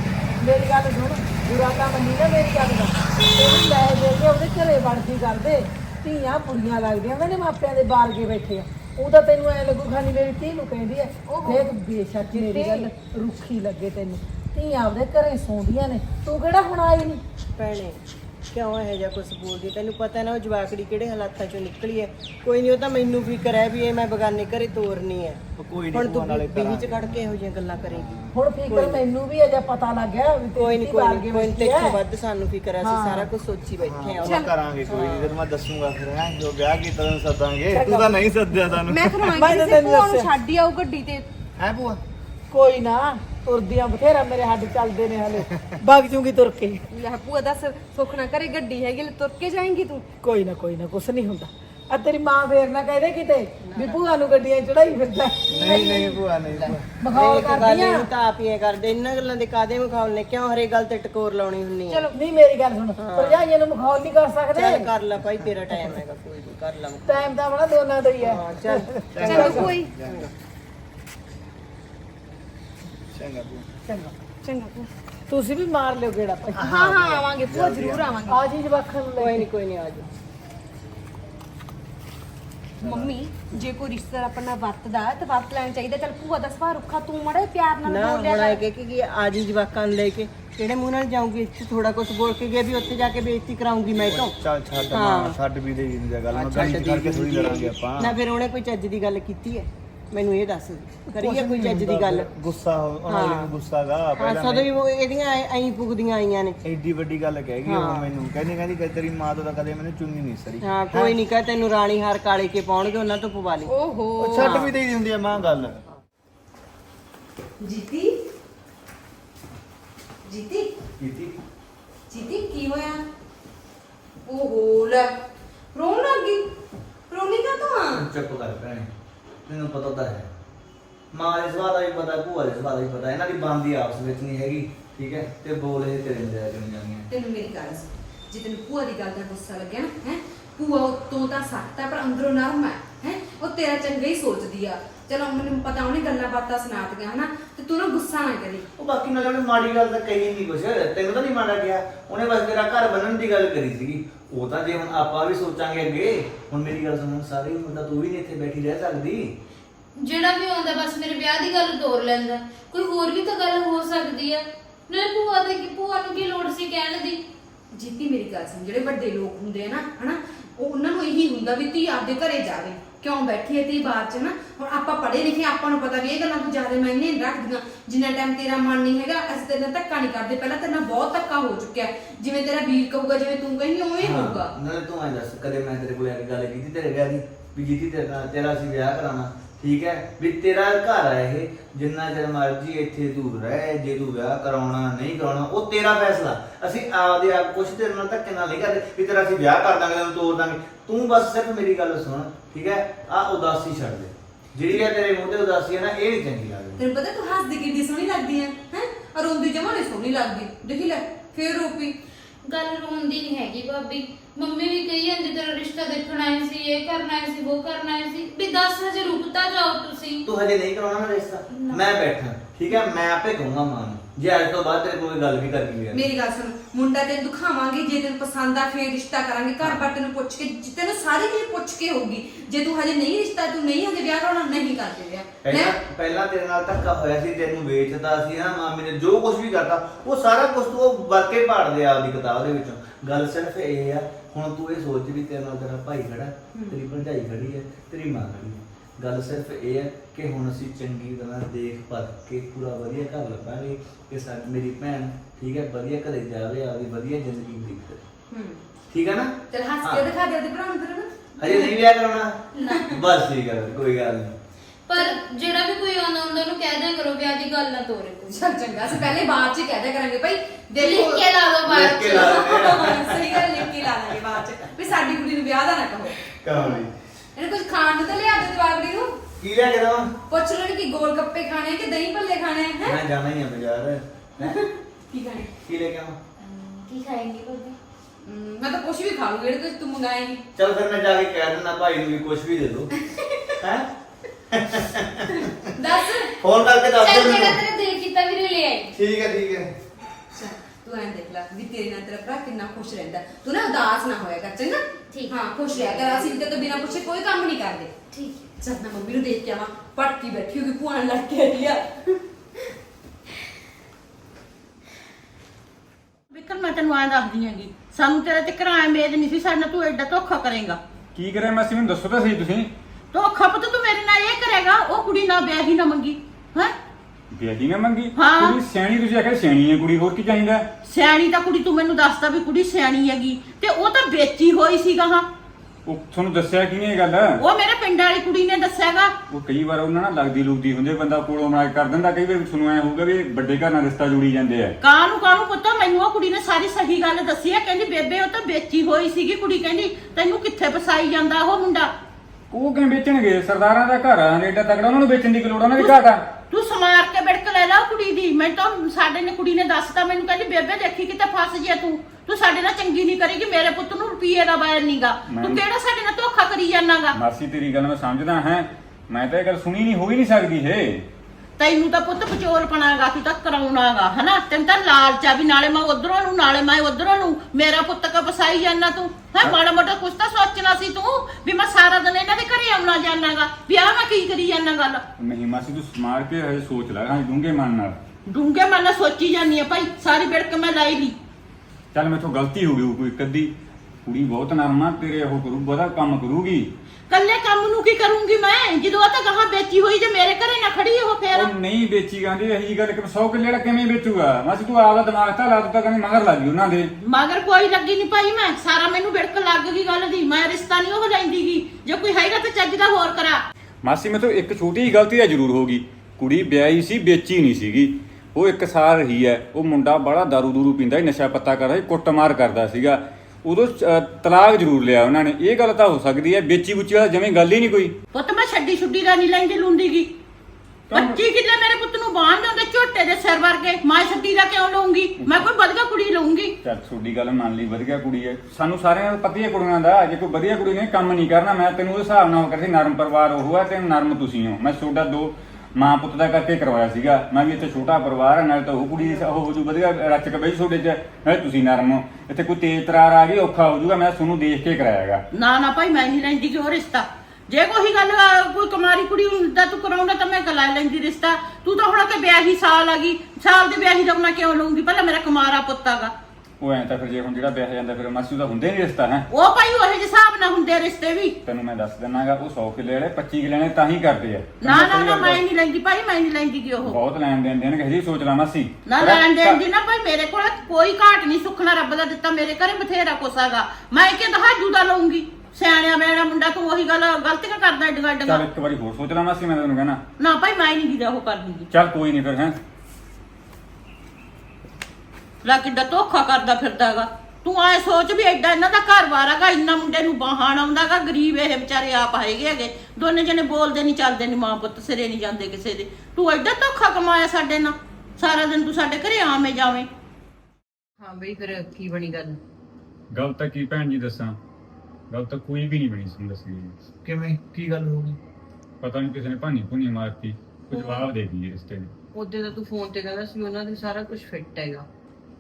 ਮੇਰੀ ਗੱਲ ਸੁਣ ਬੁਰਾ ਤਾਂ ਮੰਨੀ ਨਾ ਮੇਰੀ ਗੱਲ ਦਾ। ਇਹਨੂੰ ਲੈ ਦੇ ਕੇ ਉਹਦੇ ਘਰੇ ਵੜਦੀ ਕਰਦੇ। ਧੀਆਂ ਬੁੜੀਆਂ ਲੱਗਦੀਆਂ ਉਹਨਾਂ ਨੇ ਮਾਪਿਆਂ ਦੇ ਬਾਲ ਕੇ ਬੈਠੇ ਆ। ਉਹ ਤਾਂ ਤੈਨੂੰ ਐ ਲੱਗੂ ਖਾਨੀ ਮੇਰੀ ਧੀ ਨੂੰ ਕਹਿੰਦੀ ਐ ਦੇਖ ਬੇਸ਼ੱਕ ਮੇਰੀ ਗੱਲ ਰੁੱਖੀ ਲੱਗੇ ਤੈਨੂੰ। ਧੀਆਂ ਆਪਦੇ ਘਰੇ ਸੌਂਦੀਆਂ ਨੇ। ਤੂੰ ਕਿਹੜਾ ਹੁਣ ਆਈ ਨਹੀਂ ਭੈਣੇ ਕਿਉਂ ਇਹੋ ਜਿਹਾ ਕੁਝ ਬੋਲਦੀ ਤੈਨੂੰ ਪਤਾ ਨਾ ਉਹ ਜਵਾਕੜੀ ਕਿਹੜੇ ਹਾਲਾਤਾਂ ਚੋਂ ਨਿਕਲੀ ਹੈ। ਕੋਈ ਨਹੀਂ ਉਹ ਤਾਂ ਮੈਨੂੰ ਫਿਕਰ ਹੈ ਵੀ ਇਹ ਮੈਂ ਬਗਾਨੇ ਘਰੇ ਤੋਰਨੀ ਹੈ। ਕੋਈ ਹੁਣ ਤੂੰ ਬੀਹੀ ਚ ਕੱਢ ਕੇ ਇਹੋ ਜਿਹੀਆਂ ਗੱਲਾਂ ਕਰੇਗੀ। ਹੁਣ ਫਿਕਰ ਮੈਨੂੰ ਵੀ ਅਜੇ ਪਤਾ ਲੱਗ ਗਿਆ ਵੀ ਕੋਈ ਨਹੀਂ ਕੋਈ ਨਹੀਂ ਕੋਈ ਨੀ, ਤੇਥੋਂ ਵੱਧ ਸਾਨੂੰ ਫਿਕਰ ਹੈ ਅਸੀਂ ਸਾਰਾ ਕੁਝ ਸੋਚੀ ਬੈਠੇ ਆ ਆਪਾਂ ਕਰਾਂਗੇ ਕੋਈ ਨਹੀਂ ਤੈਨੂੰ ਮੈਂ ਦੱਸੂਗਾ ਫਿਰ ਹੈ ਜੋ ਵਿਆਹ ਕੀਤਾ ਤੈਨੂੰ ਸੱਦਾਂਗੇ। ਤੂੰ ਤਾਂ ਨਹੀਂ ਸੱਦਿਆ ਸਾਨੂੰ ਮੈਂ ਤੁਹਾਨੂੰ ਮੈਂ ਤਾਂ ਤੈਨੂੰ ਦੱਸਿਆ। ਛੱਡ ਹੀ ਆਊ ਗੱਡੀ ਤੇ। ਹੈ ਭੂਆ? ਕੋਈ ਨਾ ਤੁਰਦੀਆਂ ਬਥੇਰਾ ਮੇਰੇ ਹੱਡ ਚੱਲਦੇ ਨੇ ਹਲੇ। ਵਗ ਜੂਗੀ ਤੁਰ ਕੇ। ਲੈ ਭੂਆ ਦੱਸ ਸੁੱਖ ਨਾ ਕਰੇ ਗੱਡੀ ਹੈਗੀ ਲੈ ਤੁਰ ਕੇ ਜਾਏਂਗੀ ਤੂੰ? ਕੋਈ ਨਾ ਕੋਈ ਨਾ ਕੁਛ ਨਹੀਂ ਹੁੰਦਾ। ਆ ਤੇਰੀ ਮਾਂ ਫੇਰ ਨਾ ਕਹਦੇ ਕਿਤੇ ਵੀ ਭੂਆ ਨੂੰ ਗੱਡੀਆਂ ਚੜਾਈ ਫਿਰਦਾ। ਨਹੀਂ ਨਹੀਂ ਭੂਆ ਨਹੀਂ ਭੂਆ। ਮਖੌਲ ਇੱਕ ਗੱਲ ਕਰਦੀਆਂ। ਇਹ ਤਾਂ ਆਪ ਹੀ ਐਂ ਕਰਦੇ ਇਹਨਾਂ ਗੱਲਾਂ ਦੇ ਕਾਦੇ ਮਖੌਲ ਨੇ? ਕਿਉਂ ਹਰੇ ਗੱਲ ਤੇ ਟਕੋਰ ਲਾਉਣੀ ਹੁੰਨੀ ਹੈ ਚਲੋ ਨਹੀਂ ਮੇਰੀ ਗੱਲ ਸੁਣ ਭਰਜਾਈਆਂ ਨੂੰ ਮਖੌਲ ਨਹੀਂ ਕਰ ਚੱਲ ਸਕਦੇ ਕਰ ਲੈ ਭਾਈ ਤੇਰਾ ਟਾਈਮ ਹੈਗਾ ਕੋਈ ਨਹੀਂ ਕਰ ਲੈ ਟਾਈਮ ਤਾਂ ਬੜਾ ਦੋਨਾਂ ਦਾ ਹੀ ਹੈ ਹਾਂ ਚੱਲ ਚਲੋ। ਕੋਈ। ਚੰਗਾ ਭੂਆ। ਚੰਗਾ ਚੰਗਾ ਭੂਆ। ਤੁਸੀਂ ਵੀ ਮਾਰ ਲਿਓ ਗੇੜਾ ਭਾਈ। ਹਾਂ ਹਾਂ ਆਵਾਂਗੇ ਭੂਆ ਜ਼ਰੂਰ ਆਵਾਂਗੇ। ਆ ਜੀ ਜਵਾਖਾਂ ਨੂੰ ਲੈ ਕੋਈ ਨਹੀਂ ਕੋਈ ਨਹੀਂ ਆ ਜਾ ਮੰਮੀ ਜੇ ਕੋਈ ਰਿਸ਼ਤੇਦਾਰ ਆਪਣਾ ਵਰਤਦਾ ਹੈ ਤੇ ਵਰਤ ਲੈਣਾ ਚਾਹੀਦਾ। ਚਲ ਭੂਆ ਦਾ ਸੁਭਾਅ ਰੁੱਖਾ ਤੂੰ ਮੜਾ ਪਿਆਰ ਨਾਲ ਨਾ ਬੋਲਿਆ ਹੁਣ ਕਰ। ਇਹ ਕਿ ਕਿ ਆ ਜੀ ਜਵਾਕਾਂ ਨੂੰ ਲੈ ਕੇ ਕਿਹੜੇ ਮੂੰਹ ਨਾਲ ਜਾਊਂਗੀ? ਇੱਥੇ ਥੋੜਾ ਕੁਝ ਬੋਲ ਕੇ ਗਿਆ ਵੀ ਉੱਥੇ ਜਾ ਕੇ ਬੇਇੱਜ਼ਤੀ ਕਰਾਉਂਗੀ ਮੈਂ ਤੋਂ ਚੱਲ ਛੱਡ ਮਾਂ ਛੱਡ ਵੀ ਦੇ ਜੀ ਗੱਲ। ਮੈਂ ਗਾਲੀ ਕਰਕੇ ਥੋੜੀ ਲੜਾਂਗੇ ਆਪਾਂ। ਨਾ ਫਿਰ ਉਹਨੇ ਕੋਈ ਚੱਜ ਦੀ ਗੱਲ ਕੀਤੀ ਹੈ? ਮੈਨੂੰ ਇਹ ਦੱਸ ਕਰੀਏ ਕੋਈ ਚੱਜ ਦੀ ਗੱਲ। ਗੁੱਸਾ ਹੋ- ਉਹਨਾਂ ਦੇ ਵੀ ਗੁੱਸਾ ਗਾ ਹਾਂ ਪਹਿਲਾਂ ਸਦੋਂ ਵੀ ਉਹ ਇਹਦੀਆਂ ਐਂ- ਪੁੱਗਦੀਆਂ ਆਈਆਂ ਨੇ। ਐਡੀ ਵੱਡੀ ਗੱਲ ਕਹਿ ਗਈ ਉਹ ਮੈਨੂੰ। ਕਹਿੰਦੀ ਕਹਿੰਦੀ ਕਿ ਤੇਰੀ ਮਾਂ ਤੋਂ ਤਾਂ ਕਦੇ ਮੈਨੂੰ ਚੁੰਨੀ ਨਹੀਂ ਸਰੀ ਹਾਂ ਕੋਈ ਨਹੀਂ ਕਹ ਤੈਨੂੰ ਰਾਣੀ ਹਾਰ ਕਾਲੇ ਕੇ ਪਾਉਣਗੇ ਉਹਨਾਂ ਤੋਂ ਪਵਾ ਲਈ। ਓਹੋ। ਉਹ ਛੱਡ ਵੀ ਦੇਈ ਹੁੰਦੀ ਆ ਮਾਂ ਗੱਲ। ਜੀਤੀ? ਜੀਤੀ? ਕੀਤੀ ਜੀਤੀ ਕੀ ਹੋਇਆ? ਓਹੋ ਲੈ। ਰੋਣ ਲੱਗ ਰੋਣੀ ਕਾ ਤੂੰ ਚੁੱਪ ਕਰ ਭੈਣੇ। ਤੈਨੂੰ ਪਤਾ ਤਾਂ ਹੈ। ਮਾਂ ਦੇ ਸੁਭਾਅ ਦਾ ਵੀ ਪਤਾ, ਭੂਆ ਦੇ ਸੁਭਾਅ ਦਾ ਵੀ ਪਤਾ। ਇਹਨਾਂ ਦੀ ਬਣਦੀ ਆਪਸ ਵਿੱਚ ਨਹੀਂ ਹੈਗੀ, ਠੀਕ ਹੈ? ਤੇ ਬੋਲ ਇਹ ਤੇਰੇ ਹੁੰਦੇ ਆ ਕਿਉਂ ਜਾਂਦੀਆਂ। ਤੈਨੂੰ ਮੇਰੀ ਗੱਲ ਸੁਣ। ਜੇ ਤੈਨੂੰ ਭੂਆ ਦੀ ਗੱਲ ਦਾ ਗੁੱਸਾ ਲੱਗਿਆ ਨਾ, ਹੈ? ਭੂਆ ਉਤੋਂ ਤਾਂ ਸਖਤ ਹੈ, ਪਰ ਅੰਦਰੋਂ ਨਰਮ ਹੈ। ਹੈ ਉਹ ਤੇਰਾ ਚੰਗਾ ਹੀ ਸੋਚਦੀ ਆ। ਚਲੋ ਮੈਨੂੰ ਪਤਾ ਉਹਨੇ ਗੱਲਾਂ ਬਾਤਾਂ ਸੁਣਾਤੀਆਂ ਹਨਾ? ਤੇ ਤੂੰ ਨਾ ਗੁੱਸਾ ਨਾ ਕਰੀ। ਉਹ ਬਾਕੀ ਨਾਲ ਉਹਨੇ ਮਾੜੀ ਗੱਲ ਤਾਂ ਕਹੀ ਨਹੀਂ ਕੁਛ। ਤੈਨੂੰ ਤਾਂ ਨਹੀਂ ਮਾੜਾ ਕਿਹਾ। ਉਹਨੇ ਬਸ ਤੇਰਾ ਘਰ ਬਣਨ ਦੀ ਗੱਲ ਕਰੀ ਸੀਗੀ। ਉਹ ਤਾਂ ਜੇ ਹੁਣ ਆਪਾਂ ਵੀ ਸੋਚਾਂਗੇ ਅੱਗੇ ਹੁਣ ਮੇਰੀ ਗੱਲ ਸੁਣ ਸਾਰੀ ਉਮਰ ਤਾਂ ਤੂੰ ਵੀ ਨਹੀਂ ਇੱਥੇ ਬੈਠੀ ਰਹਿ ਸਕਦੀ। ਜਿਹੜਾ ਵੀ ਆਉਂਦਾ ਬਸ ਮੇਰੇ ਵਿਆਹ ਦੀ ਗੱਲ ਤੋਰ ਲੈਂਦਾ। ਕੋਈ ਹੋਰ ਵੀ ਤਾਂ ਗੱਲ ਹੋ ਸਕਦੀ ਆ। ਨਾਲੇ ਭੂਆ ਦੇ ਕੀ ਭੂਆ ਨੂੰ ਕੀ ਲੋੜ ਸੀ ਕਹਿਣ ਦੀ? ਜੀਤੀ ਮੇਰੀ ਗੱਲ ਸੁਣ ਜਿਹੜੇ ਵੱਡੇ ਲੋਕ ਹੁੰਦੇ ਆ ਨਾ ਹਨਾ? ਉਹ ਉਹਨਾਂ ਨੂੰ ਇਹੀ ਹੁੰਦਾ ਵੀ ਧੀ ਆਪਦੇ ਘਰੇ ਜਾਵੇ। ਕਿਉਂ ਬੈਠੀ ਹੈ ਤੀ ਬਾਹਰ ਚ ਨਾ? ਹੁਣ ਆਪਾਂ ਪੜ੍ਹੇ ਲਿਖੇ ਆਪਾਂ ਨੂੰ ਪਤਾ ਵੀ ਇਹ ਗੱਲਾਂ ਤੋਂ ਜ਼ਿਆਦਾ ਮਾਇਨੇ ਨਹੀਂ ਰੱਖਦੀਆਂ। ਜਿੰਨਾ ਟਾਈਮ ਤੇਰਾ ਮਨ ਨਹੀਂ ਹੈਗਾ ਅਸੀਂ ਤੇਰੇ ਨਾਲ ਧੱਕਾ ਨਹੀਂ ਕਰਦੇ। ਪਹਿਲਾਂ ਤੇਰੇ ਨਾਲ ਬਹੁਤ ਧੱਕਾ ਹੋ ਚੁੱਕਿਆ। ਜਿਵੇਂ ਤੇਰਾ ਵੀਰ ਕਹੂਗਾ ਜਿਵੇਂ ਤੂੰ ਕਹੀਂ ਉਵੇਂ ਹੋਊਗਾ। ਨਾਲੇ ਤੂੰ ਐਂ ਦੱਸ ਕਦੇ ਮੈਂ ਤੇਰੇ ਕੋਲ ਆ ਕੇ ਗੱਲ ਕੀਤੀ ਤੇਰੇ ਵਿਆਹ ਦੀ? ਵੀ ਜੀਤੀ ਤੇਰੇ ਤੇਰਾ ਅਸੀਂ ਵਿਆਹ ਕਰਾਉਣਾ। ਠੀਕ ਹੈ? ਵੀ ਤੇਰਾ ਘਰ ਹੈ ਇਹ ਜਿੰਨਾ ਚਿਰ ਮਰਜ਼ੀ ਇੱਥੇ ਤੂੰ ਰਹਿ ਜੇ ਤੂੰ ਵਿਆਹ ਕਰਾਉਣਾ ਨਹੀਂ ਕਰਾਉਣਾ ਉਹ ਤੇਰਾ ਫੈਸਲਾ। ਅਸੀਂ ਆਪਦੇ ਆਪ ਕੁਛ ਤੇਰੇ ਨਾਲ ਧੱਕੇ ਨਾਲ ਨਹੀਂ ਕਰਦੇ ਵੀ ਤੇਰਾ ਅਸੀਂ ਵਿਆਹ ਕਰ ਦਾਂਗੇ ਤੈਨੂੰ ਤੋਰ ਦਾਂਗੇ। ਤੂੰ ਬਸ ਸਿਰਫ ਮੇਰੀ ਗੱਲ ਸੁਣ ਠੀਕ ਹੈ? ਆ ਉਦਾਸੀ ਛੱਡ ਦੇ। ਜਿਹੜੀ ਆ ਤੇਰੇ ਮੂੰਹ ਤੇ ਉਦਾਸੀ ਹੈ ਨਾ ਇਹ ਨਹੀਂ ਚੰਗੀ ਲੱਗਦੀ। ਤੈਨੂੰ ਪਤਾ ਤੂੰ ਹੱਸਦੀ ਕਿੱਡੀ ਸੋਹਣੀ ਲੱਗਦੀ ਹੈ ਹੈ? ਔਰ ਰੋਂਦੀ ਜਮਾ ਨਹੀਂ ਸੋਹਣੀ ਲੱਗਦੀ। ਦੇਖੀ ਲੈ ਫੇਰ ਰੋਪੀ। ਗੱਲ ਰੋਣ ਦੀ ਨਹੀਂ ਹੈਗੀ ਭਾਬੀ। ਮੰਮੀ ਵੀ ਕਹੀ ਜਾਂਦੀ ਤੇਰਾ ਰਿਸ਼ਤਾ ਦੇਖਣ ਆਏ ਸੀ ਇਹ ਕਰਨ ਆਏ ਸੀ ਉਹ ਕਰਨ ਆਏ ਸੀ। ਵੀ 10 ਵਜੇ ਰੁਕਤਾ ਜਾਓ ਤੁਸੀਂ। ਤੂੰ ਹਜੇ ਨਹੀਂ ਕਰਾਉਣਾ ਨਾ ਰਿਸ਼ਤਾ। ਮੈਂ ਬੈਠਾ ਠੀਕ ਹੈ? ਮੈਂ ਆਪੇ ਕਹੂੰਗਾ ਮਾਂ ਨੂੰ। ਜੇ ਅੱਜ ਤੋਂ ਬਾਅਦ ਤੇਰੇ ਕੋਲ ਗੱਲ ਵੀ ਕਰਨੀ ਹੈ ਮੇਰੀ ਗੱਲ ਸੁਣ ਮੁੰਡਾ ਤੈਨੂੰ ਦਿਖਾਵਾਂਗੇ ਜੇ ਤੈਨੂੰ ਪਸੰਦ ਆ ਫੇਰ ਰਿਸ਼ਤਾ ਕਰਾਂਗੇ। ਘਰ ਬਾਰ ਤੈਨੂੰ ਪੁੱਛ ਕੇ ਜੇ ਤੈਨੂੰ ਸਾਰੀ ਚੀਜ਼ ਪੁੱਛ ਕੇ ਹੋਊਗੀ। ਜੇ ਤੂੰ ਹਜੇ ਨਹੀਂ ਰਿਸ਼ਤਾ ਤੂੰ ਨਹੀਂ ਹਜੇ ਵਿਆਹ ਕਰਾਉਣਾ ਨਹੀਂ ਕਰਦੇ ਵਿਆਹ। ਪਹਿਲਾਂ ਹੈਂ? ਪਹਿਲਾਂ ਤੇਰੇ ਨਾਲ ਧੱਕਾ ਹੋਇਆ ਸੀ ਤੈਨੂੰ ਵੇਚਦਾ ਸੀ ਨਾ ਮਾਮੇ ਨੇ ਜੋ ਕੁਝ ਵੀ ਕਰਤਾ ਉਹ ਸਾਰਾ ਕੁਝ ਤੂੰ ਉਹ ਵਰਕੇ ਪਾੜਦੇ ਆ ਆਪਦੀ ਕਿਤਾਬ ਦੇ ਵਿੱਚੋਂ। ਗੱਲ ਸਿਰਫ ਇਹ ਆ ਹੁਣ ਤੂੰ ਇਹ ਸੋਚ ਵੀ ਤੇਰੇ ਨਾਲ ਤੇਰਾ ਭਾਈ ਖੜਾ ਤੇਰੀ ਭਰਜਾਈ ਖੜੀ ਹੈ ਤੇਰੀ ਮਾਂ ਖੜੀ ਹੈ। ਗੱਲ ਸਿਰਫ ਇਹ ਹੈ ਕਿ ਹੁਣ ਅਸੀਂ ਚੰਗੀ ਤਰ੍ਹਾਂ ਦੇਖ ਪਰਖ ਕੇ ਪੂਰਾ ਵਧੀਆ ਘਰ ਲੱਭਾਂਗੇ ਕਿ ਸਾਡੀ ਮੇਰੀ ਭੈਣ ਠੀਕ ਹੈ ਵਧੀਆ ਘਰੇ ਜਾਵੇ ਆਪਦੀ ਵਧੀਆ ਜ਼ਿੰਦਗੀ ਬਤੀਤ ਹੂੰ। ਠੀਕ ਹੈ ਨਾ? ਚਲ ਹੱਸ ਕੇ। ਦਿਖਾ ਦੇ ਉਹਦੇ ਭਰਾ ਨੂੰ ਫਿਰ ਹਜੇ ਨਹੀਂ ਵਿਆਹ ਕਰਾਉਣਾ? ਬਸ ਠੀਕ ਹੈ ਕੋਈ ਗੱਲ ਨਹੀਂ। ਪਰ ਜਿਹੜਾ ਵੀ ਕੋਈ ਆਉਂਦਾ ਹੁੰਦਾ ਉਹਨੂੰ ਕਹਿ ਦਿਆ ਕਰੋ ਵਿਆਹ ਦੀ ਗੱਲ ਨਾ ਤੋਰੇ ਕੋਈ। ਚੱਲ ਚੰਗਾ ਅਸੀਂ ਪਹਿਲੇ ਬਾਅਦ ਚ ਕਹਿ ਦਿਆ ਕਰਾਂਗੇ ਭਾਈ ਲਿਖ ਕੇ ਲਾ ਦਿਓ ਬਾਅਦ ਚ। ਸਹੀ ਗੱਲ ਲਿਖ ਕੇ ਲਾ ਦਾਂਗੇ ਬਾਅਦ ਚ। ਵੀ ਸਾਡੀ ਕੁੜੀ ਨੂੰ ਵਿਆਹ ਦਾ ਨਾ ਕਹੋ। ਕਹਾਣੀ। ਇਹਨੂੰ ਕੁਝ ਖਾਣ ਨੂੰ ਤਾਂ ਲਿਆ ਦੇ ਜਵਾਗੜੀ ਨੂੰ? ਕੀ ਲਿਆ ਕੇ ਦਵਾਂ ਪੁੱਛ ਲੈਣ ਕਿ ਗੋਲ ਗੱਪੇ ਖਾਣੇ ਆ ਕਿ ਦਹੀਂ ਭੱਲੇ ਖਾਣੇ ਆ ਹੈ? ਮੈਂ ਜਾਣਾ ਹੀ ਆ ਬਾਜ਼ਾਰ। ਹੈਂ? ਕੀ ਖਾਣੇ? ਕੀ ਲੈ ਕੇ ਆਵਾਂ? ਕੀ ਖਾਏਂਗੇ ਹਮ, ਮੈਂ ਤਾਂ ਕੁਝ ਵੀ ਖਾ ਲੂੰਗੀ ਜਿਹੜੇ ਕੁਝ ਤੂੰ ਮੰਗਾਏਂਗੀ। ਚਲ ਫਿਰ ਮੈਂ ਜਾ ਕੇ ਕਹਿ ਦਿੰਦਾ ਭਾਈ ਨੂੰ ਵੀ ਕੁਝ ਵੀ ਦੇ ਦਿਓ ਹੈ? ਦੱਸ। ਫੋਨ ਕਰਕੇ ਦੱਸ ਚੱਲ ਦਿਓ ਜਿਹੜਾ ਮੈਨੂੰ ਤੇਰਾ ਦਿਲ ਕੀਤਾ ਵੀਰੇ ਲੈ ਆਈ। ਠੀਕ ਹੈ ਠੀਕ ਹੈ। ਤੂੰ ਐਂ ਦੇਖ ਲੈ ਵੀ ਤੇਰੇ ਨਾਲ ਤੇਰਾ ਭਰਾ ਕਿੰਨਾ ਖੁਸ਼ ਰਹਿੰਦਾ ਤੂੰ ਨਾ ਉਦਾਸ ਨਾ ਹੋਇਆ ਕਰ ਚੰਗਾ? ਠੀਕ। ਹਾਂ ਖੁਸ਼ ਰਹਿ ਕਰ। ਅਸੀਂ ਤੇ ਤੋਂ ਬਿਨਾ ਪੁੱਛੇ ਕੋਈ ਕੰਮ ਨਹੀਂ ਕਰਦੇ। ਠੀਕ। ਚੱਲ ਮੈਂ ਮੰਮੀ ਨੂੰ ਦੇਖ ਕੇ ਆਵਾਂ ਪਟਕੀ ਬੈਠੀ ਹੋਗੀ ਭੂਆ ਨਾਲ ਲੜ ਕੇ ਆਈ ਆ। ਵਿਕਰ ਮੈਂ ਤੈਨੂੰ ਆਂ ਦੱਸਦੀ ਆਂਗੀ ਸਾਨੂੰ ਤੇਰੇ ਤੇ ਕਿਰਾਇਆ ਮੇਦ ਨਹੀਂ ਸੀ ਸਾਡੇ ਨਾਲ ਤੂੰ ਐਡਾ ਧੋਖਾ ਕਰੇਗਾ। ਕੀ ਕਰਿਆ ਮਾਸੀ ਮੈਨੂੰ ਦੱਸੋ ਤਾਂ ਸਹੀ ਤੁਸੀਂ। ਧੋਖਾ ਪੁੱਤ ਤੂੰ ਮੇਰੇ ਨਾਲ ਇਹ ਕਰੇਗਾ ਉਹ ਕੁੜੀ ਨਾਲ ਵਿਆਹ ਹੀ ਨਾ ਮੰਗੀ ਹੈ? ਵਿਆਹੀ ਨਾ ਮੰਗੀ ਹਾਂ। ਕੁੜੀ ਸਿਆਣੀ ਤੁਸੀਂ ਆਖਿਆ ਸਿਆਣੀ ਹੈ ਕੁੜੀ ਹੋਰ ਕੀ ਚਾਹੀਦਾ? ਸਿਆਣੀ ਤਾਂ ਕੁੜੀ ਤੂੰ ਮੈਨੂੰ ਦੱਸਦਾ ਵੀ ਕੁੜੀ ਸਿਆਣੀ ਹੈਗੀ ਤੇ ਉਹ ਤਾਂ ਵੇਚੀ ਹੋਈ ਸੀਗਾ ਹਾਂ ਉਹ ਤੁਹਾਨੂੰ ਦੱਸਿਆ ਕਿਹਨੇ ਇਹ ਗੱਲ? ਉਹ ਮੇਰੇ ਪਿੰਡ ਵਾਲੀ ਕੁੜੀ ਨੇ ਦੱਸਿਆਗਾ। ਉਹ ਕਈ ਵਾਰ ਉਹਨਾਂ ਨਾਲ ਲੱਗਦੀ ਲੁਗਦੀ ਹੁੰਦੀ ਬੰਦਾ ਕੋਲੋਂ ਮਰਾਜ ਕਰ ਦਿੰਦਾ ਕਈ ਵਾਰ ਤੁਹਾਨੂੰ ਐ ਹੋਊਗਾ ਵੀ ਇਹ ਵੱਡੇ ਘਰ ਨਾਲ ਰਿਸ਼ਤਾ ਜੋੜੀ ਜਾਂਦੇ ਆ। ਕਾਹਨੂੰ ਕਾਹਨੂੰ ਪੁੱਤ ਮੈਨੂੰ ਉਹ ਕੁੜੀ ਨੇ ਸਾਰੀ ਸਹੀ ਗੱਲ ਦੱਸੀ ਹੈ ਕਹਿੰਦੀ ਬੇਬੇ ਉਹ ਤਾਂ ਵੇਚੀ ਹੋਈ ਸੀਗੀ ਕੁੜੀ ਕਹਿੰਦੀ ਤੈਨੂੰ ਕਿੱਥੇ ਫਸਾਈ ਜਾਂਦਾ ਉਹ ਮੁੰਡਾ? ਉਹ ਕਿਵੇਂ ਵੇਚਣਗੇ? ਸਰਦਾਰਾਂ ਦਾ ਘਰ ਆ ਐਡਾ ਤਕੜਾ ਉਹਨਾਂ ਨੂੰ ਵੇਚਣ ਦੀ ਕੀ ਲੋੜ ਉਹਨਾਂ ਦੀ ਘਾਟ ਆ। ਤੂੰ ਸਮਾਰ ਕੇ ਬਿੜਕ ਲੈ ਲਾ ਉਹ ਕੁੜੀ ਦੀ। ਮੈਂ ਤਾਂ ਸਾਡੇ ਨੇ ਕੁੜੀ ਨੇ ਦੱਸਤਾ ਮੈਨੂੰ ਕਹਿੰਦੀ ਬੇਬੇ ਦੇਖੀ ਕਿਤੇ ਫਸ ਗਿਆ ਤੂੰ। ਤੂੰ ਸਾਡੇ ਨਾਲ ਚੰਗੀ ਨਹੀਂ ਕਰੇਗੀ ਮੇਰੇ ਪੁੱਤ ਨੂੰ ਰੁਪਈਏ ਦਾ ਬਾਇਰ ਨਹੀਂਗਾ ਤੂੰ ਮੈਂ- ਕਿਹੜਾ ਸਾਡੇ ਨਾਲ ਧੋਖਾ ਕਰੀ ਜਾਣਾਗਾ ਮਾਸੀ ਤੇਰੀ ਗੱਲ ਮੈਂ ਸਮਝਦਾ ਹਾਂ। ਮੈਂ ਤਾਂ ਇਹ ਗੱਲ ਸੁਣੀ ਨਹੀਂ ਹੋ ਹੀ ਨਹੀਂ ਸਕਦੀ ਇਹ। ਤੈਨੂੰ ਤਾਂ ਪੁੱਤ ਵਿਚੋਲ ਪਣਾਗਾ ਤੂੰ ਤਾਂ ਕਰਾਉਣਾਗਾ ਹਨਾ? ਤੈਨੂੰ ਤਾਂ ਲਾਲਚਾ ਵੀ ਨਾਲੇ ਮੈਂ ਉਧਰੋਂ ਨੂੰ ਨਾਲੇ ਮੈਂ ਉਧਰੋਂ ਨੂੰ ਮੇਰਾ ਪੁੱਤ ਕਾ ਫਸਾਈ ਜਾਣਾ ਤੂੰ ਹੈ? ਮਾੜਾ ਮੋਟਾ ਕੁਛ ਤਾਂ ਸੋਚਣਾ ਸੀ ਤੂੰ ਵੀ ਮੈਂ ਸਾਰਾ ਦਿਨ ਇਹਨਾਂ ਦੇ ਘਰੇ ਆਉਣਾ ਜਾਣਾਗਾ ਵੀ ਆਹ ਮੈਂ ਕੀ ਕਰੀ ਜਾਣਾ ਗੱਲ? ਨਹੀਂ ਮਾਸੀ ਤੂੰ ਸਮਾਰ ਕੇ ਹਜੇ ਸੋਚ ਲੈ ਹਾਂ ਡੂੰਘੇ ਮਨ ਨਾਲ। ਡੂੰਗੇ ਮਨ ਨਾਲ ਸੋਚੀ ਜਾਨੀ ਆ ਭਾਈ ਸਾਰੀ ਬਿੜਕ ਮੈਂ ਲਾਈ ਲਈ। ਚੱਲ ਮੈਥੋਂ ਗਲਤੀ ਹੋ ਗਈ ਕੋਈ ਕੱਦੀ ਕੁੜੀ ਬਹੁਤ ਨਰਮ ਆ ਤੇਰੇ ਉਹ ਕਰੂ ਬੜਾ ਕੰਮ ਕਰੂਗੀ। ਕੱਲੇ ਕੰਮ ਨੂੰ ਕੀ ਕਰੂੰਗੀ ਮੈਂ? ਜਦੋਂ ਉਹ ਤਾਂ ਕਹਾ ਵੇਚੀ ਹੋਈ ਜੇ ਮੇਰੇ ਘਰੇ ਨਾ ਖੜੀ ਉਹ ਫੇਰ। ਉਹ ਨਹੀਂ ਵੇਚੀ ਗਾਂਦੀ ਇਹੀ ਗੱਲ ਕਿ 100 ਕਿੱਲੇ ਵਾਲਾ ਕਿਵੇਂ ਵੇਚੂਗਾ? ਮਾਸੀ ਤੂੰ ਆਪਦਾ ਦਿਮਾਗ ਤਾਂ ਲਾ ਦਿੱਤਾ ਕਹਿੰਦੀ ਮਗਰ ਲੱਗ ਉਹਨਾਂ ਦੇ। ਮਗਰ ਕੋਈ ਲੱਗੀ ਨਹੀਂ ਭਾਈ ਮੈਂ। ਸਾਰਾ ਮੈਨੂੰ ਬਿੜਕ ਲੱਗ ਗਈ ਗੱਲ ਦੀ। ਮੈਂ ਰਿਸ਼ਤਾ ਨਹੀਂ ਉਹ ਲੈਂਦੀਗੀ ਜੇ ਕੋਈ ਹੈਗਾ ਤਾਂ ਚੱਜ ਦਾ ਹੋਰ ਕਰਾ। ਮਾਸੀ ਮੈਥੋਂ ਇੱਕ ਛੋਟੀ ਜਿਹੀ ਗਲਤੀ ਆ ਜ਼ਰੂਰ ਹੋ ਗਈ। ਕੁੜੀ ਵਿਆਹੀ ਸੀ ਵੇਚੀ ਨਹੀਂ ਸੀਗੀ। ਉਹ ਇੱਕ ਸਾਲ ਰਹੀ ਹੈ। ਉਹ ਮੁੰਡਾ ਬੜਾ ਦਾਰੂ ਦੂਰੂ ਪੀਂਦਾ ਸੀ ਨਸ਼ਾ ਪੱਤਾ ਕਰਦਾ ਸੀ ਕੁੱਟਮਾਰ ਕਰਦਾ ਸੀਗਾ। ਉਦੋਂ ਤਲਾਕ ਜ਼ਰੂਰ ਲਿਆ ਉਹਨਾਂ ਨੇ। ਇਹ ਗੱਲ ਤਾਂ ਹੋ ਸਕਦੀ ਹੈ ਵੇਚੀ ਬੁੱਚੀ ਵਾਲਾ ਜਮੇ ਗੱਲ ਹੀ ਨਹੀਂ ਕੋਈ। ਪੁੱਤ ਮੈਂ ਛੱਡੀ ਛੁੱਡੀ ਦਾ ਨਹੀਂ ਲੈਂਦੀ ਲੁੰਦੀਗੀ 25 ਕਿੱਲੇ ਮੇਰੇ ਪੁੱਤ ਨੂੰ ਬਾਣ ਦੇ ਝੋਟੇ ਦੇ ਸਿਰ ਵਰਗੇ। ਮੈਂ ਛੱਡੀ ਦਾ ਕਿਉਂ ਲਊਂਗੀ? ਮੈਂ ਕੋਈ ਵਧੀਆ ਕੁੜੀ ਲਊਂਗੀ। ਚੱਲ ਤੁਹਾਡੀ ਗੱਲ ਮੰਨ ਲਈ ਵਧੀਆ ਕੁੜੀ ਹੈ। ਸਾਨੂੰ ਸਾਰਿਆਂ ਨੂੰ ਪਤਾ ਹੀ ਹੈ ਕੁੜੀਆਂ ਦਾ ਜੇ ਕੋਈ ਵਧੀਆ ਕੁੜੀ ਨੇ ਕੰਮ ਨਹੀਂ ਕਰਨਾ ਮੈਂ ਤੈਨੂੰ ਉਸ ਹਿਸਾਬ ਨਾਲ ਉਹ ਕਰਦੀ ਨਰਮ ਪਰਿਵਾਰ ਉਹ ਹੈ ਤੇ ਨਰਮ ਤੁਸੀਂ ਹੋ। ਮੈਂ ਤੁਹਾਡਾ ਦੋ ਮਾਂ ਪੁੱਤ ਦਾ ਕਰਕੇ ਕਰਵਾਇਆ ਸੀਗਾ। ਮੈਂ ਵੀ ਇੱਥੇ ਛੋਟਾ ਪਰਿਵਾਰ ਹੈ ਨਾਲ ਤਾਂ ਉਹ ਕੁੜੀ ਉਹ ਹੋ ਜੂ ਵਧੀਆ ਰੱਚ ਕੇ ਬਈ ਤੁਹਾਡੇ ਚ। ਨਾਲੇ ਤੁਸੀਂ ਨਰਮ ਹੋ। ਇੱਥੇ ਕੋਈ ਤੇਜ਼ ਤਰਾਰ ਆ ਗਈ ਔਖਾ ਹੋ ਜਾਊਗਾ ਮੈਂ ਤੁਹਾਨੂੰ ਦੇਖ ਕੇ ਕਰਾਇਆਗਾ। ਨਾ ਨਾ ਭਾਈ ਮੈਂ ਨਹੀਂ ਲੈਂਦੀ ਕਿ ਉਹ ਰਿਸ਼ਤਾ। ਜੇ ਕੋਈ ਗੱਲ ਆ, ਕੋਈ ਕੁਮਾਰੀ ਕੁੜੀ ਹੁੰਦਾ ਤੂੰ ਕਰਾਉਂਦਾ ਤਾਂ ਮੈਂ ਕਲਾ ਲੈਂਦੀ ਰਿਸ਼ਤਾ। ਤੂੰ ਤਾਂ ਹੁਣ ਕਿ ਵਿਆਹੀ ਸਾਲ ਆ ਗਈ। ਸਾਲ ਦੀ ਵਿਆਹੀ ਦਾ ਮੈਂ ਕਿਉਂ ਲਊਂਗੀ? ਪਹਿਲਾਂ ਮੇਰਾ ਕੁਮਾਰਾ ਪੁੱਤ ਹੈਗਾ ਉਹ ਐਂ ਤਾਂ ਫਿਰ ਜੇ ਹੁਣ ਜਿਹੜਾ ਵਿਆਹ ਜਾਂਦਾ ਫਿਰ ਮਾਸੀ ਦਾ ਹੁੰਦੇ ਨਹੀਂ ਰਿਸ਼ਤਾ ਹੈ? ਉਹ ਭਾਈ ਉਹ ਜਿਹੇ ਹਿਸਾਬ ਨਾਲ ਹੁੰਦੇ ਰਿਸ਼ਤੇ ਵੀ। ਤੈਨੂੰ ਮੈਂ ਦੱਸ ਦਿੰਨਾਗਾ ਉਹ 100 ਕਿੱਲੇ ਵਾਲੇ 25 ਕਿੱਲੇ ਨੇ ਤਾਂ ਹੀ ਕਰਦੇ ਆ। ਨਾ ਨਾ ਨਾ ਮੈਂ। ਨਹੀਂ ਲੈਂਦੀ ਭਾਈ ਮੈਂ ਨਹੀਂ ਲੈਂਦੀ ਕਿ ਉਹ। ਬਹੁਤ ਲੈਣ ਦੇਣ ਦੇਣਗੇ ਹਜੇ ਸੋਚ ਲਾ ਮਾਸੀ। ਨਾ ਲੈਣ ਦੇਣ ਦੀ ਨਾ ਭਾਈ ਮੇਰੇ ਕੋਲ ਕੋਈ ਘਾਟ ਨਹੀਂ ਸੁਖਣਾ ਰੱਬ ਦਾ ਦਿੱਤਾ ਮੇਰੇ ਘਰੇ ਬਥੇਰਾ ਕੁਛ ਹੈਗਾ। ਮੈਂ ਕਿ ਦਹਾਜੂ ਦਾ ਲਊਂਗੀ। ਸਿਆਣਿਆ ਮੇਰਾ ਮੁੰਡਾ ਤੂੰ ਉਹੀ ਗੱਲ ਗਲਤੀਆਂ ਕਰਦਾ ਏਡੀਆਂ ਚੱਲ ਏਡੀਆਂ ਇੱਕ ਵਾਰੀ ਹੋਰ ਸੋਚ ਲਾ ਮਾਸੀ ਮੈਂ ਤੈਨੂੰ ਕਹਿਣਾ। ਨਾ ਭਾਈ ਮੈਂ ਨਹੀਂ ਦੀਦਾ ਉਹ ਕਰ ਦੂੰਗੀ ਚੱਲ ਕੋਈ ਨਹੀਂ ਫਿਰ ਹੈ? ਲੈ ਕਿੱਡਾ ਧੋਖਾ ਕਰਦਾ ਫਿਰਦਾਗਾ ਤੂੰ ਐ ਸੋਚ ਵੀ ਐਡਾ ਇਹਨਾਂ ਦਾ ਘਰ-ਬਾਰ ਹੈਗਾ ਇੰਨਾ ਮੁੰਡੇ ਨੂੰ ਬਾਹਣ ਆਉਂਦਾਗਾ ਗਰੀਬ ਇਹ ਵਿਚਾਰੇ ਆਪ ਹੈਗੇ ਹੈਗੇ। ਦੋਨੇ ਜਣੇ ਬੋਲਦੇ ਨਹੀਂ ਚੱਲਦੇ ਨਹੀਂ ਮਾਂ ਪੁੱਤ ਸਿਰੇ ਨਹੀਂ ਜਾਂਦੇ ਕਿਸੇ ਦੇ। ਤੂੰ ਐਡਾ ਧੋਖਾ ਕਮਾਇਆ ਸਾਡੇ ਨਾਲ ਸਾਰਾ ਦਿਨ ਤੂੰ ਸਾਡੇ ਘਰੇ ਆਵੇਂ ਜਾਵੇਂ। ਹਾਂ ਬਈ ਫਿਰ ਕੀ ਬਣੀ ਗੱਲ? ਗੱਲ ਤਾਂ ਕੀ ਭੈਣ ਜੀ ਦੱਸਾਂ? ਗੱਲ ਤਾਂ ਕੋਈ ਵੀ ਨਹੀਂ ਬਣੀ ਸੁਣ ਦੱਸੀ ਕਿਵੇਂ? ਕੀ ਗੱਲ ਹੋ ਗਈ? ਪਤਾ ਨਹੀਂ ਕਿਸੇ ਨੇ ਭਾਨੀ ਭੁਨੀ ਮਾਰਤੀ ਕੋਈ ਜਵਾਬ ਦੇ ਦੀ ਰਿਸ਼ਤੇ ਨੇ ਉਹਦੇ ਤਾਂ ਤੂੰ ਫੋਨ ਤੇ ਕਹਿੰਦਾ ਸੀ ਉਹਨਾਂ ਦੇ ਸਾਰਾ ਕੁਝ ਫਿੱਟ ਹੈਗਾ।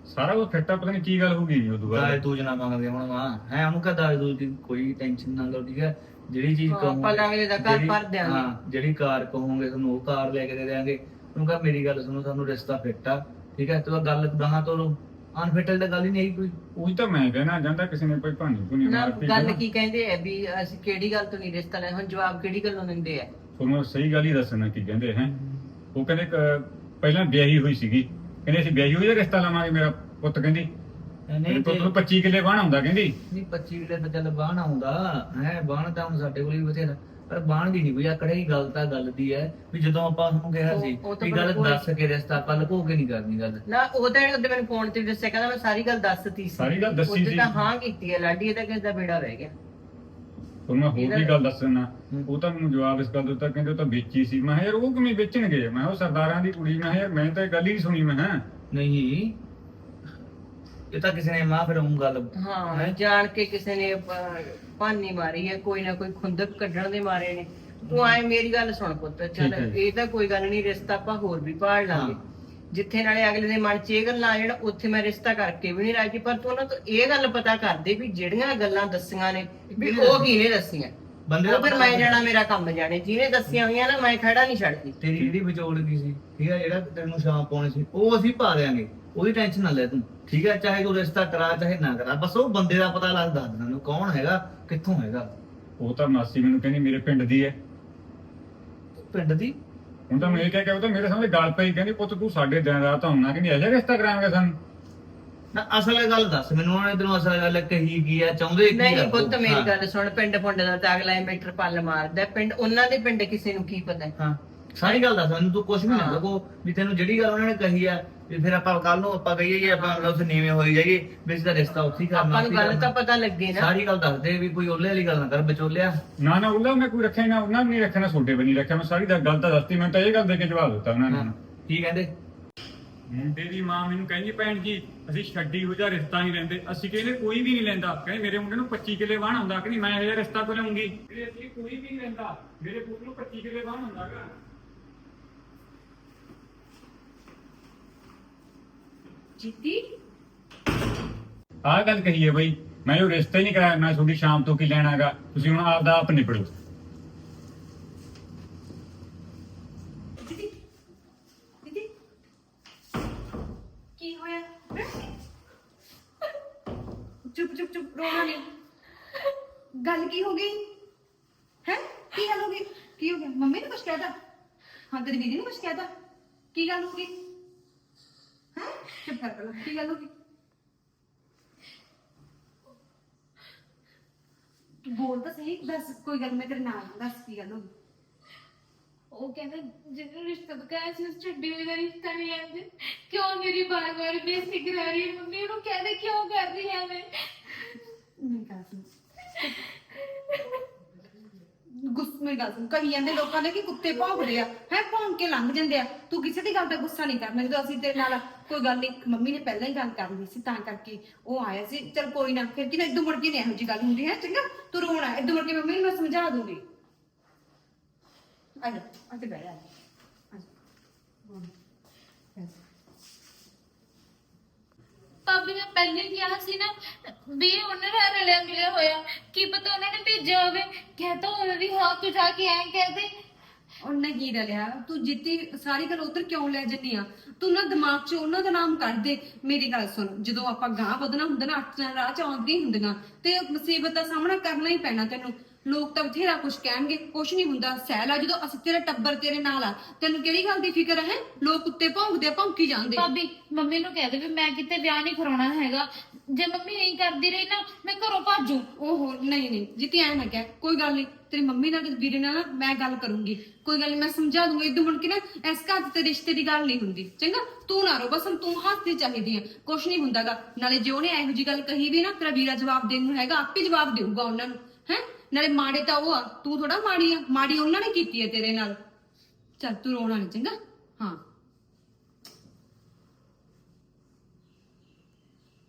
ਸਾਰਾ ਕੁਝ ਫਿੱਟਾ ਪਤਾ ਨਹੀਂ ਕੀ ਗੱਲ ਹੋ ਗਈ ਉਦੋਂ ਦਾਜ ਬਾਅਦ। ਤੂੰ ਜਨਾ ਮੰਗਦੇ ਹੁਣ ਮਾਂ। ਹੈ ਉਹਨੂੰ ਕਹ ਦਾਜ ਦੂਜ ਦੀ ਕੋਈ ਟੈਨਸ਼ਨ ਨਾ ਲਓ ਠੀਕ ਹੈ? ਜਿਹੜੀ ਚੀਜ਼ ਹਾਂ, ਕਹੋਗੇ ਆਪਾਂ ਅਗਲੇ ਦਾ ਘਰ ਜਿਹੜੀ- ਭਰ ਦਿਆਂਗੇ। ਹਾਂ ਜਿਹੜੀ ਕਾਰ ਕਹੋਗੇ ਤੁਹਾਨੂੰ ਉਹ ਕਾਰ ਲੈ ਕੇ ਦੇ ਦੇਾਂਗੇ ਉਹਨੂੰ ਕਹ ਮੇਰੀ ਗੱਲ ਸੁਣੋ ਤੁਹਾਨੂੰ ਰਿਸ਼ਤਾ ਫਿੱਟ ਆ ਠੀਕ ਹੈ? ਤੇ ਗੱਲ ਗਾਹਾਂ ਤੋਂ ਅਨਫਿੱਟ ਤਾਂ ਗੱਲ ਹੀ ਨਹੀਂ ਹੈਗੀ ਕੋਈ। ਉਹੀ ਤਾਂ ਮੈਂ ਕਹਿਣਾ ਜਾਂਦਾ ਕਿਸੇ ਨੇ ਕੋਈ ਭਾਨੀ ਭੁਨੀ ਨਾ ਮਾਰਤੀ ਗੱਲ ਨਾ। ਕੀ ਕਹਿੰਦੇ ਆ ਵੀ ਅਸੀਂ ਕਿਹੜੀ ਗੱਲ ਤੋਂ ਨਹੀਂ ਰਿਸ਼ਤਾ ਲੈ ਹੁਣ ਜਵਾਬ ਕਿਹੜੀ ਗੱਲੋਂ ਦਿੰਦੇ ਆ? ਤੁਹਾਨੂੰ ਸਹੀ ਗੱਲ ਹੀ ਦੱਸਣਾ ਕੀ ਕਹਿੰਦੇ ਹੈ? ਉਹ ਕਹਿੰਦੇ ਕ- ਪਹਿਲਾਂ ਵਿਆਹੀ ਹੋਈ ਸੀਗੀ। ਕਹਿੰਦੇ ਅਸੀਂ ਵਿਆਹੀ ਹੋਈ ਦਾ ਰਿਸ਼ਤਾ ਲਾਵਾਂਗੇ ਮੇਰਾ ਪੁੱਤ ਕਹਿੰਦੀ। ਮੇਰੇ ਨਹੀਂ ਪੁੱਤ ਤੇ ਨੂੰ 25 ਕਿੱਲੇ ਬਾਣ ਆਉਂਦਾ ਕਹਿੰਦੀ। ਨਹੀਂ 25 ਕਿਲੇ ਤਾਂ ਚੱਲ ਬਾਣ ਆਉਂਦਾ ਹੈ ਬਾਣ ਤਾਂ ਹੁਣ ਸਾਡੇ ਕੋਲ ਵੀ ਬਥੇਰਾ ਪਰ ਬਾਣ ਦੀ ਨਹੀਂ ਕੋਈ ਆਕੜੇ ਹੀ ਗੱਲ ਤਾਂ ਗੱਲ ਦੀ ਹੈ ਵੀ ਜਦੋਂ ਆਪਾਂ ਉਹਨੂੰ ਕਿਹਾ ਉਹ- ਸੀ ਉਹ ਤਾਂ ਵੀ ਗੱਲ ਬਿਲਕੁਲ- ਦੱਸ ਕੇ ਰਿਸ਼ਤਾ ਆਪਾਂ ਲੁਕੋ ਕੇ ਨਹੀਂ ਕਰਨੀ ਗੱਲ। ਨਾ ਉਹ ਤਾਂ ਉਹਦੇ ਮੈਨੂੰ ਫੋਨ ਤੇ ਦੱਸਿਆ ਕਹਿੰਦਾ ਮੈਂ ਸਾਰੀ ਗੱਲ ਦੱਸਤੀ ਸੀ। ਸਾਰੀ ਗੱਲ ਦੱਸੀ ਉਹਦੇ ਸੀ। ਤਾਂ ਹਾਂ ਕੀਤੀ ਹੈ ਲਾਡੀ ਇਹਦਾ ਕਿਸ ਦਾ ਬੇੜਾ ਰਹਿ ਗਿਆ। ਹੁਣ ਮੈਂ ਹੋਰ ਵੀ ਗੱਲ ਦੱਸਣਾ। ਉਹ ਤਾਂ ਮੈਨੂੰ ਜਵਾਬ ਇਸ ਗੱਲ ਦਿੱਤਾ ਕਹਿੰਦੇ ਉਹ ਤਾਂ ਵੇਚੀ ਸੀ। ਮੈਂ ਕਿਹਾ ਯਾਰ ਉਹ ਕਿਵੇਂ ਵੇਚਣਗੇ? ਮੈਂ ਉਹ ਸਰਦਾਰਾਂ ਦੀ ਕੁੜੀ ਮੈਂ ਕਿਹਾ ਯਾਰ ਮੈਂ ਤਾਂ ਇਹ ਗੱਲ ਹੀ ਨਹੀਂ ਸੁਣੀ ਮੈਂ ਕਿਹਾ। ਨਹੀਂ। ਇਹ ਤਾਂ ਕਿਸੇ ਨੇ ਮਾਂ ਫਿਰ ਉਹ ਗੱਲ ਹਾਂ ਜਾਣ ਕੇ ਕਿਸੇ ਨੇ ਭਾਨੀ ਮਾਰੀ ਹੈ ਕੋਈ ਨਾ ਕੋਈ ਖੁੰਦਕ ਕੱਢਣ ਦੇ ਮਾਰੇ ਨੇ। ਤੂੰ ਆਏ ਮੇਰੀ ਗੱਲ ਸੁਣ ਪੁੱਤ ਚੱਲ ਹੈ। ਇਹ ਤਾਂ ਕੋਈ ਗੱਲ ਨਹੀਂ ਰਿਸ਼ਤਾ ਆਪਾਂ ਹੋਰ ਵੀ ਪਾੜ ਲਾਂਗੇ। ਜਿੱਥੇ ਨਾਲੇ ਅਗਲੇ ਦੇ ਮਨ 'ਚ ਇਹ ਗੱਲਾਂ ਆ ਜਾਣ ਉੱਥੇ ਮੈਂ ਰਿਸ਼ਤਾ ਕਰਕੇ ਵੀ ਨਹੀਂ ਰਾਜੀ। ਪਰ ਤੂੰ ਉਹਨਾਂ ਤੋਂ ਇਹ ਗੱਲ ਪਤਾ ਕਰਦੇ ਵੀ ਜਿਹੜੀਆਂ ਗੱਲਾਂ ਦੱਸੀਆਂ ਨੇ ਵੀ ਉਹ ਕਿਹਨੇ ਦੱਸੀਆਂ? ਬੰਦੇ ਦਾ ਉਹ ਫਿਰ ਮੈਂ ਜਾਣਾ ਮੇਰਾ ਕੰਮ ਜਾਣੇ। ਜਿਹਨੇ ਦੱਸੀਆਂ ਹੋਈਆਂ ਨਾ ਮੈਂ ਖੜਾ ਨਹੀਂ ਛੱਡਦੀ। ਤੇਰੀ ਜਿਹੜੀ ਵਿਚੋਲਗੀ ਸੀ ਠੀਕ ਹੈ ਜਿਹੜਾ ਤੈਨੂੰ ਸ਼ਾਮ ਪਾਉਣੀ ਸੀ ਉਹ ਅਸੀਂ ਪਾ ਦਿਆਂਗੇ। ਉਹਦੀ ਟੈਨਸ਼ਨ ਨਾ ਲੈ ਤੂੰ ਠੀਕ ਹੈ ਚਾਹੇ ਤੂੰ ਰਿਸ਼ਤਾ ਕਰਾ ਚਾਹੇ ਨਾ ਕਰਾ। ਬਸ ਉਹ ਬੰਦੇ ਦਾ ਪਤਾ ਲੱਗਦਾ ਮੈਨੂੰ ਕੌਣ ਹੈਗਾ ਕਿੱਥੋਂ ਹੈਗਾ। ਉਹ ਤਾਂ ਮਾਸੀ ਮੈਨੂੰ ਕਹਿੰਦੀ ਮੇਰੇ ਪਿੰਡ ਦੀ ਹੈ। ਪਿੰਡ ਦੀ? ਹੁਣ ਤਾਂ ਮੈਂ ਇਹ ਕਹਿ ਕੇ ਉਹ ਤਾਂ ਮੇਰੇ ਸਾਹਮਣੇ ਗੱਲ ਪਈ ਕਹਿੰਦੀ ਪੁੱਤ ਤੂੰ ਸਾਡੇ ਦਿਨ ਰਾਤ ਆਉਣਾ ਕਹਿੰਦੀ ਅਜੇ ਰਿਸ਼ਤਾ ਕਰਾਂਗੇ ਸਾਨੂੰ। ਨਾ ਅਸਲ ਗੱਲ ਦੱਸ ਮੈਨੂੰ ਉਹਨੇ ਤੈਨੂੰ ਅਸਲ ਗੱਲ ਕਹੀ ਕੀ ਆ ਚਾਹੁੰਦੇ ਕੀ ਆ ਨਹੀਂ? ਪੁੱਤ ਮੇਰੀ ਗੱਲ ਸੁਣ ਪਿੰਡ ਪੁੰਡ ਦਾ ਤਾਂ ਅਗਲਾ ਮੀਟਰ ਪੱਲ ਮਾਰਦਾ ਪਿੰਡ ਉਹਨਾਂ ਦੇ ਪਿੰਡ ਕਿਸੇ ਨੂੰ ਕੀ ਪਤਾ ਹਾਂ? ਸਾਰੀ ਗੱਲ ਦੱਸ ਮੈਨੂੰ ਤੂੰ ਕੁਝ ਵੀ ਨਾ। ਲੱਗੋ ਵੀ ਤੈਨੂੰ ਜਿਹੜੀ ਗੱਲ ਉਹਨਾਂ ਨੇ ਕਹੀ ਆ ਵੀ ਫਿਰ ਆਪਾਂ ਕੱਲ ਨੂੰ ਆਪਾਂ ਕਹੀਏ ਕਿ ਆਪਾਂ ਉਸ ਨੀਵੇਂ ਹੋਈ ਜਾਈਏ ਵੀ ਇਸ ਦਾ ਰਿਸ਼ਤਾ ਉੱਥੇ ਹੀ ਕਰਨਾ ਆਪਾਂ ਨੂੰ ਗੱਲ ਤਾਂ। ਪਤਾ ਲੱਗੇ ਨਾ। ਸਾਰੀ ਗੱਲ ਦੱਸ ਦੇ ਵੀ ਕੋਈ ਉਹਲੇ ਵਾਲੀ ਗੱਲ ਨਾ ਕਰ ਵਿਚੋਲਿਆ। ਨਾ ਨਾ ਉਹਨਾਂ ਮੈਂ ਕੋਈ ਰੱਖਿਆ ਨਾ ਉਹਨਾਂ ਨੇ ਨਹੀਂ ਰੱਖਿਆ ਨਾ ਛੋਟੇ ਬਣੀ ਰੱਖਿਆ। ਮੈਂ ਸਾਰੀ ਦਾ ਗੱਲ ਤਾਂ ਦੱਸਤੀ ਮੈਂ ਤਾਂ ਇਹ ਗੱਲ ਦੇ ਕੇ ਜਵਾਬ ਦਿੱਤਾ ਉਹਨਾਂ ਨੇ। ਕੀ ਕਹਿੰਦੇ? ਮੁੰਡੇ ਦੀ ਮਾਂ ਮੈਨੂੰ ਕਹਿੰਦੀ ਭੈਣ ਜੀ ਅਸੀਂ ਛੱਡੀ ਹੋ ਜਾ ਰਿਸ਼ਤਾ ਨਹੀਂ ਲੈਂਦੇ। ਅਸੀਂ ਕਹਿੰਦੇ ਕੋਈ ਵੀ ਨਹੀਂ ਲੈਂਦਾ। ਕਹਿੰਦੇ ਮੇਰੇ ਮੁੰਡੇ ਨੂੰ 25 ਕਿੱਲੇ ਵਾਹਣ ਹੁੰਦਾ ਕਹਿੰਦੀ ਮੈਂ ਇਹ ਰਿਸ਼ਤਾ ਕੋ ਲਵਾਂਗੀ ਕਹਿੰਦੇ ਅਸੀਂ ਕੋਈ ਵੀ ਨਹੀਂ ਲੈਂਦਾ। ਮੇਰੇ ਪੁੱਤ ਨੂੰ 25 ਕਿੱਲੇ ਵਾਹਣ ਹੁੰਦਾਗਾ ਜੀਤੀ? ਆਹ ਗੱਲ ਕਹੀ ਹੈ ਬਈ। ਮੈਂ ਉਹ ਰਿਸ਼ਤਾ ਹੀ ਨਹੀਂ ਕਰਾਇਆ। ਮੈਂ ਤੁਹਾਡੀ ਸ਼ਾਮ ਤੋਂ ਕੀ ਲੈਣਾਗਾ ਤੁਸੀਂ ਹੁਣ ਆਪ ਨਿਬੜੋ। ਦੀਦੀ ਦੀਦੀ। ਕੀ ਹੋਇਆ? ਚੁੱਪ ਚੁੱਪ ਚੁੱਪ। ਰੋਣਾ ਨਹੀਂ ਗੱਲ ਕੀ ਹੋ ਗਈ? ਹੈ? ਕੀ ਗੱਲ ਹੋ ਗਈ? ਕੀ ਹੋ ਗਿਆ? ਮੰਮੀ ਨੇ ਕੁਝ ਕਹਿਤਾ? ਹਾਂ ਤੇਰੀ ਦੀਦੀ ਨੇ ਕੁਝ ਕਹਿਤਾ? ਕੀ ਗੱਲ ਹੋ ਗਈ? ਹੈ ਚੁੱਪ ਕਰ ਪਹਿਲਾਂ ਕੀ ਗੱਲ ਹੋ ਗਈ ਤੂੰ ਬੋਲ ਤਾਂ ਸਹੀ ਦੱਸ ਕੋਈ ਗੱਲ ਮੈਂ ਤੇਰੇ ਨਾਲ ਹਾਂ, ਦੱਸ ਕੀ ਗੱਲ ਹੋ ਗਈ? ਉਹ ਕਹਿੰਦਾ ਜਿਹਨੂੰ ਰਿਸ਼ਤਾ ਬਕਾਇਆ ਸੀ ਉਸ ਛੱਡੀ ਹੋਈ ਦਾ ਰਿਸ਼ਤਾ ਨਹੀਂ ਲੈਂਦੇ। ਕਿਉਂ ਮੇਰੀ ਬਾਰ ਬਾਰ ਬੇਇੱਜ਼ਤੀ ਕਰਾ ਰਹੀ ਹੈ? ਮੰਮੀ ਉਹਨੂੰ ਕਹਿੰਦੇ ਕਿਉਂ ਕਰ ਰਹੀ ਹੈ ਮੈਂ? ਮੇਰੀ ਗੱਲ ਸੁਣ। ਮੇਰੀ ਗੱਲ ਸੁਣ। ਕਹੀ ਜਾਂਦੇ ਲੋਕਾਂ ਦੇ ਕਿ ਕੁੱਤੇ ਭੌਂਕਦੇ ਆ। ਹੈ, ਭੌਂਕ ਕੇ ਲੰਘ ਜਾਂਦੇ ਆ। ਤੂੰ ਕਿਸੇ ਦੀ ਗੱਲ ਦਾ ਗੁੱਸਾ ਨਹੀਂ ਕਰਨਾ ਜਦੋਂ ਅਸੀਂ ਤੇਰੇ ਨਾਲ ਕੋਈ ਗੱਲ ਨਹੀਂ, ਮੰਮੀ ਨੇ ਪਹਿਲਾਂ ਹੀ ਗੱਲ ਕਰ ਲਈ ਸੀ, ਤਾਂ ਕਰਕੇ ਉਹ ਆਇਆ ਸੀ। ਚਲ ਕੋਈ ਨਾ, ਫਿਰ ਕਿ ਨਾ ਇਦੋਂ ਮੁੜ ਕੇ ਨਹੀਂ ਇਹੋ ਜੀ ਗੱਲ ਹੁੰਦੀ, ਹੈ, ਚੰਗਾ? ਤੂੰ ਰੋਣਾ, ਇਦੋਂ ਮੁੜ ਕੇ ਮੰਮੀ ਨੂੰ ਮੈਂ ਸਮਝਾ ਦੂੰਗੀ। ਆ ਜਾ ਆ ਤੇ ਜਾ ਆ ਜਾ ਭਾਬੀ ਮੈਂ ਪਹਿਲੇ ਕਿਹਾ ਸੀ ਨਾ, ਵੀ ਉਹਨਾਂ ਦਾ ਰਲਿਆ ਮਿਲਿਆ ਹੋਇਆ, ਕੀ ਪਤਾ ਉਹਨਾਂ ਨੇ ਭੇਜਿਆ ਹੋਵੇ। ਕਹਤਾ ਉਹਨਾਂ ਦੀ ਹਾਂ, ਤੂੰ ਜਾ ਕੇ ਐਂ ਕਹਦੇ ਉਹਨੇ ਕੀ ਰਲਿਆ? ਤੂੰ ਜਿੱਤੀ, ਸਾਰੀ ਗੱਲ ਉਧਰ ਕਿਉਂ ਲੈ ਜੰਨੀ ਆ? ਤੂੰ ਨਾ ਦਿਮਾਗ 'ਚ ਉਹਨਾਂ ਦਾ ਨਾਮ ਕੱਢ ਦੇ। ਮੇਰੀ ਗੱਲ ਸੁਣ, ਜਦੋਂ ਆਪਾਂ ਗਾਂ ਵਧਣਾ ਹੁੰਦਾ ਨਾ, ਅੱਠ ਰਾਹ 'ਚ ਆਉਂਦੀਆਂ ਹੁੰਦੀਆਂ, ਤੇ ਮੁਸੀਬਤ ਦਾ ਸਾਹਮਣਾ ਕਰਨਾ ਹੀ ਪੈਣਾ ਤੈਨੂੰ। ਲੋਕ ਤਾਂ ਬਥੇਰਾ ਕੁਝ ਕਹਿਣਗੇ ਕੁਝ ਨਹੀਂ ਹੁੰਦਾ ਸਹਿਲ ਆ ਜਦੋਂ ਅਸੀਂ ਤੇਰਾ ਟੱਬਰ ਤੇਰੇ ਨਾਲ ਆ ਤੈਨੂੰ ਕਿਹੜੀ ਗੱਲ ਦੀ ਫਿਕਰ ਹੈ? ਲੋਕ ਕੁੱਤੇ ਭੌਂਕਦੇ ਆ ਭੌਂਕੀ ਜਾਂਦੇ ਭਾਬੀ ਮੰਮੀ ਨੂੰ ਕਹਿ ਦੇ ਵੀ ਮੈਂ ਕਿਤੇ ਵਿਆਹ ਨਹੀਂ ਕਰਾਉਣਾ ਹੈਗਾ। ਜੇ ਮੰਮੀ ਨਹੀਂ ਕਰਦੀ ਰਹੀ ਨਾ ਮੈਂ ਘਰੋਂ ਭਾਜੂ। ਓਹੋ ਨਹੀਂ ਨਹੀਂ ਜਿੱਤੀ ਐ ਨਾ ਕਹਿ ਕੋਈ ਗੱਲ ਨਹੀਂ ਤੇਰੀ ਮੰਮੀ ਨਾਲ ਤੇ ਵੀਰੇ ਨਾਲ ਨਾ ਮੈਂ ਗੱਲ ਕਰੂੰਗੀ। ਕੋਈ ਗੱਲ ਨਹੀਂ ਮੈਂ ਸਮਝਾ ਦੂੰਗੀ। ਇਦੋਂ ਮੁੜ ਕੇ ਨਾ ਇਸ ਘਰ 'ਚ ਤੇ ਰਿਸ਼ਤੇ ਦੀ ਗੱਲ ਨਹੀਂ ਹੁੰਦੀ। ਚੰਗਾ ਤੂੰ ਨਾ ਰੋ ਬਸ ਹੁਣ ਤੂੰ ਹੱਸਦੀ ਚਾਹੀਦੀ ਹੈ ਕੁਛ ਨਹੀਂ ਹੁੰਦਾਗਾ। ਨਾਲੇ ਜੇ ਉਹਨੇ ਇਹੋ ਜੀ ਗੱਲ ਕਹੀ ਵੀ ਨਾ ਤੇਰਾ ਵੀਰਾ ਜਵਾਬ ਦੇਣ ਨੂੰ ਹੈਗਾ ਆਪੇ ਜਵਾਬ ਦੇਊਗਾ ਉਹਨਾਂ ਨੂੰ ਹੈ? ਨਾਲੇ ਮਾੜੇ ਤਾਂ ਉਹ ਆ, ਤੂੰ ਥੋੜਾ ਮਾੜੀ ਆ, ਮਾੜੀ ਉਹਨਾਂ ਨੇ ਕੀਤੀ ਹੈ ਤੇਰੇ ਨਾਲ। ਚੱਲ ਤੂੰ ਰੋਣਾ ਨਹੀਂ ਚੰਗਾ? ਹਾਂ।